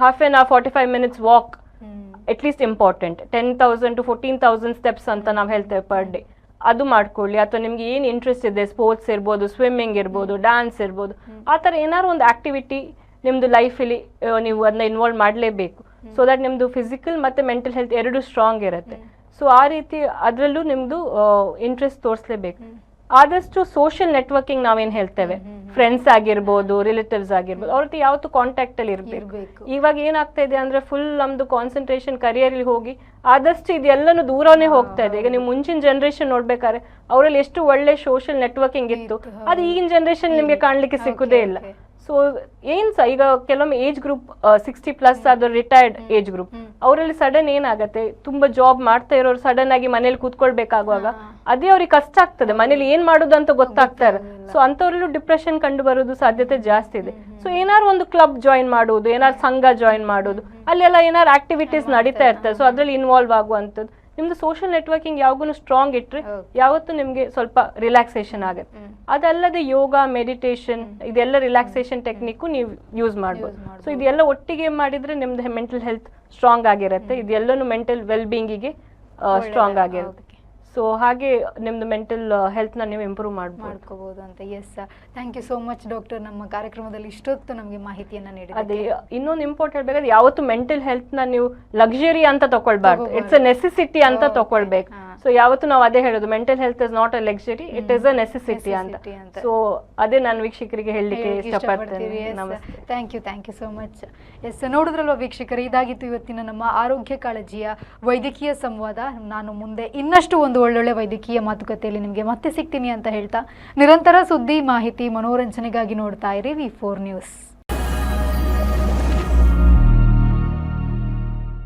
half an hour forty five minutes walk at least important ten thousand to fourteen thousand steps ಅಂತ ನಾವು ಹೇಳ್ತೇವೆ ಪರ್ ಡೇ ಅದು ಮಾಡ್ಕೊಳ್ಳಿ. ಅಥವಾ ನಿಮ್ಗೆ ಏನು ಇಂಟ್ರೆಸ್ಟ್ ಇದೆ ಸ್ಪೋರ್ಟ್ಸ್ ಇರ್ಬೋದು ಸ್ವಿಮ್ಮಿಂಗ್ ಇರ್ಬೋದು ಡ್ಯಾನ್ಸ್ ಇರ್ಬೋದು ಆ ಥರ ಏನಾದ್ರು ಒಂದು ಆಕ್ಟಿವಿಟಿ ನಿಮ್ಮದು ಲೈಫಲ್ಲಿ ನೀವು ಅದನ್ನ ಇನ್ವಾಲ್ವ್ ಮಾಡಲೇಬೇಕು. ಸೊ ದಟ್ ನಿಮ್ಮದು ಫಿಸಿಕಲ್ ಮತ್ತೆ ಮೆಂಟಲ್ ಹೆಲ್ತ್ ಎರಡು ಸ್ಟ್ರಾಂಗ್ ಇರುತ್ತೆ. ಸೊ ಆ ರೀತಿ ಅದರಲ್ಲೂ ನಿಮ್ಮದು ಇಂಟ್ರೆಸ್ಟ್ ತೋರಿಸ್ಲೇಬೇಕು. ಆದಷ್ಟು ಸೋಷಿಯಲ್ ನೆಟ್ವರ್ಕಿಂಗ್ ನಾವೇನು ಹೇಳ್ತೇವೆ? ಫ್ರೆಂಡ್ಸ್ ಆಗಿರ್ಬೋದು ರಿಲೇಟಿವ್ಸ್ ಆಗಿರ್ಬೋದು ಅವ್ರ ಯಾವತ್ತು ಕಾಂಟ್ಯಾಕ್ಟ್ ಅಲ್ಲಿ ಇರ್ಬೇಕು. ಇವಾಗ ಏನಾಗ್ತಾ ಇದೆ ಅಂದ್ರೆ ಫುಲ್ ನಮ್ದು ಕಾನ್ಸಂಟ್ರೇಷನ್ ಕರಿಯರ್ ಹೋಗಿ ಆದಷ್ಟು ಇದೆಲ್ಲನೂ ದೂರನೇ ಹೋಗ್ತಾ ಇದೆ. ಈಗ ನೀವು ಮುಂಚಿನ ಜನರೇಷನ್ ನೋಡ್ಬೇಕಾದ್ರೆ ಅವರಲ್ಲಿ ಎಷ್ಟು ಒಳ್ಳೆ ಸೋಷಿಯಲ್ ನೆಟ್ವರ್ಕಿಂಗ್ ಇತ್ತು. ಅದು ಈಗಿನ ಜನರೇಷನ್ ನಿಮ್ಗೆ ಕಾಣ್ಲಿಕ್ಕೆ ಸಿಕ್ಕುದೇ ಇಲ್ಲ. ಸೊ ಏನ್ ಈಗ ಕೆಲವೊಮ್ಮೆ ಏಜ್ ಗ್ರೂಪ್ ಸಿಕ್ಸ್ಟಿ ಪ್ಲಸ್ ಅದು ರಿಟೈರ್ಡ್ ಏಜ್ ಗ್ರೂಪ್ ಅವರಲ್ಲಿ ಸಡನ್ ಏನಾಗತ್ತೆ? ತುಂಬಾ ಜಾಬ್ ಮಾಡ್ತಾ ಇರೋರು ಸಡನ್ ಆಗಿ ಮನೇಲಿ ಕೂತ್ಕೊಳ್ಬೇಕಾಗುವಾಗ ಅದೇ ಅವ್ರಿಗೆ ಕಷ್ಟ ಆಗ್ತದೆ. ಮನೇಲಿ ಏನ್ ಮಾಡೋದು ಅಂತ ಗೊತ್ತಾಗ್ತಾರೆ ಸೊ ಅಂತವ್ರಲ್ಲೂ ಡಿಪ್ರೆಷನ್ ಕಂಡು ಬರೋದು ಸಾಧ್ಯತೆ ಜಾಸ್ತಿ ಇದೆ. ಸೊ ಏನಾದ್ರು ಒಂದು ಕ್ಲಬ್ ಜಾಯಿನ್ ಮಾಡೋದು ಏನಾದ್ರು ಸಂಘ ಜಾಯಿನ್ ಮಾಡೋದು ಅಲ್ಲೆಲ್ಲ ಏನಾದ್ರು ಆಕ್ಟಿವಿಟೀಸ್ ನಡೀತಾ ಇರ್ತದೆ. ಸೊ ಅದ್ರಲ್ಲಿ ಇನ್ವಾಲ್ವ್ ಆಗುವಂಥದ್ದು. ನಿಮ್ದು ಸೋಷಿಯಲ್ ನೆಟ್ವರ್ಕಿಂಗ್ ಯಾವಾಗೂ ಸ್ಟ್ರಾಂಗ್ ಇಟ್ರೆ. ಯಾವತ್ತು ನಿಮ್ಗೆ ಸ್ವಲ್ಪ ರಿಲ್ಯಾಕ್ಸೇಷನ್ ಆಗುತ್ತೆ. ಅದಲ್ಲದೆ ಯೋಗ ಮೆಡಿಟೇಷನ್ ಇದೆಲ್ಲ ರಿಲ್ಯಾಕ್ಸೇಷನ್ ಟೆಕ್ನಿಕ್ ನೀವು ಯೂಸ್ ಮಾಡ್ಬೋದು. ಸೊ ಇದೆಲ್ಲ ಒಟ್ಟಿಗೆ ಮಾಡಿದ್ರೆ ನಿಮ್ದು ಮೆಂಟಲ್ ಹೆಲ್ತ್ ಸ್ಟ್ರಾಂಗ್ ಆಗಿರುತ್ತೆ. ಇದೆಲ್ಲನೂ ಮೆಂಟಲ್ ವೆಲ್ ಬೀಯಿಂಗಿಗೆ ಸ್ಟ್ರಾಂಗ್ ಆಗಿರುತ್ತೆ. ಸೊ ಹಾಗೆ ನಿಮ್ದು ಮೆಂಟಲ್ ಹೆಲ್ತ್ನ ನೀವು ಇಂಪ್ರೂವ್ ಮಾಡ್ಬೋದು. ಮಾಡ್ಕೋಬಹುದು ಅಂತ yes thank you so much doctor ನಮ್ಮ ಕಾರ್ಯಕ್ರಮದಲ್ಲಿ ಇಷ್ಟೊತ್ತು ನಮಗೆ ಮಾಹಿತಿಯನ್ನ ಅದೇ ನೀಡಿದೆ ಇನ್ನೊಂದು ಇಂಪಾರ್ಟೆಂಟ್ ಹೇಳ್ಬೇಕಾದ್ರೆ ಯಾವತ್ತು ಮೆಂಟಲ್ ಹೆಲ್ತ್ನ ನೀವು ಲಕ್ಸುರಿ ಅಂತ ತಗೊಳ್ಬಾರ್ದು. ಇಟ್ಸ್ ಎ ನೆಸೆಸಿಟಿ ಅಂತ. ತಗೊಳ್ಬೇಕು. ಸೊ ಯಾವತ್ತು ನಾವು ಅದೇ ಹೇಳೋದು mental health is not a luxury it is a necessity ಅಂತ. ಸೊ ಅದೇ ನಾನು ವೀಕ್ಷಕರಿಗೆ ಹೇಳಲಿಕ್ಕೆ ಇಷ್ಟಪಡ್ತೇನೆ. Thank you thank you so much yes ನೋಡಿದ್ರಲ್ವ ವೀಕ್ಷಕರು ಇದಾಗಿತ್ತು ಇವತ್ತಿನ ನಮ್ಮ ಆರೋಗ್ಯ ಕಾಳಜಿಯ ವೈದ್ಯಕೀಯ ಸಂವಾದ. ನಾನು ಮುಂದೆ ಇನ್ನಷ್ಟು ಒಂದು ಒಳ್ಳೊಳ್ಳೆ ವೈದ್ಯಕೀಯ ಮಾತುಕತೆಯಲ್ಲಿ ನಿಮಗೆ ಮತ್ತೆ ಸಿಗ್ತೀನಿ ಅಂತ ಹೇಳ್ತಾ ನಿರಂತರ ಸುದ್ದಿ ಮಾಹಿತಿ ಮನೋರಂಜನೆಗಾಗಿ ನೋಡ್ತಾ ಇರಿ ವಿ ಫೋರ್ ನ್ಯೂಸ್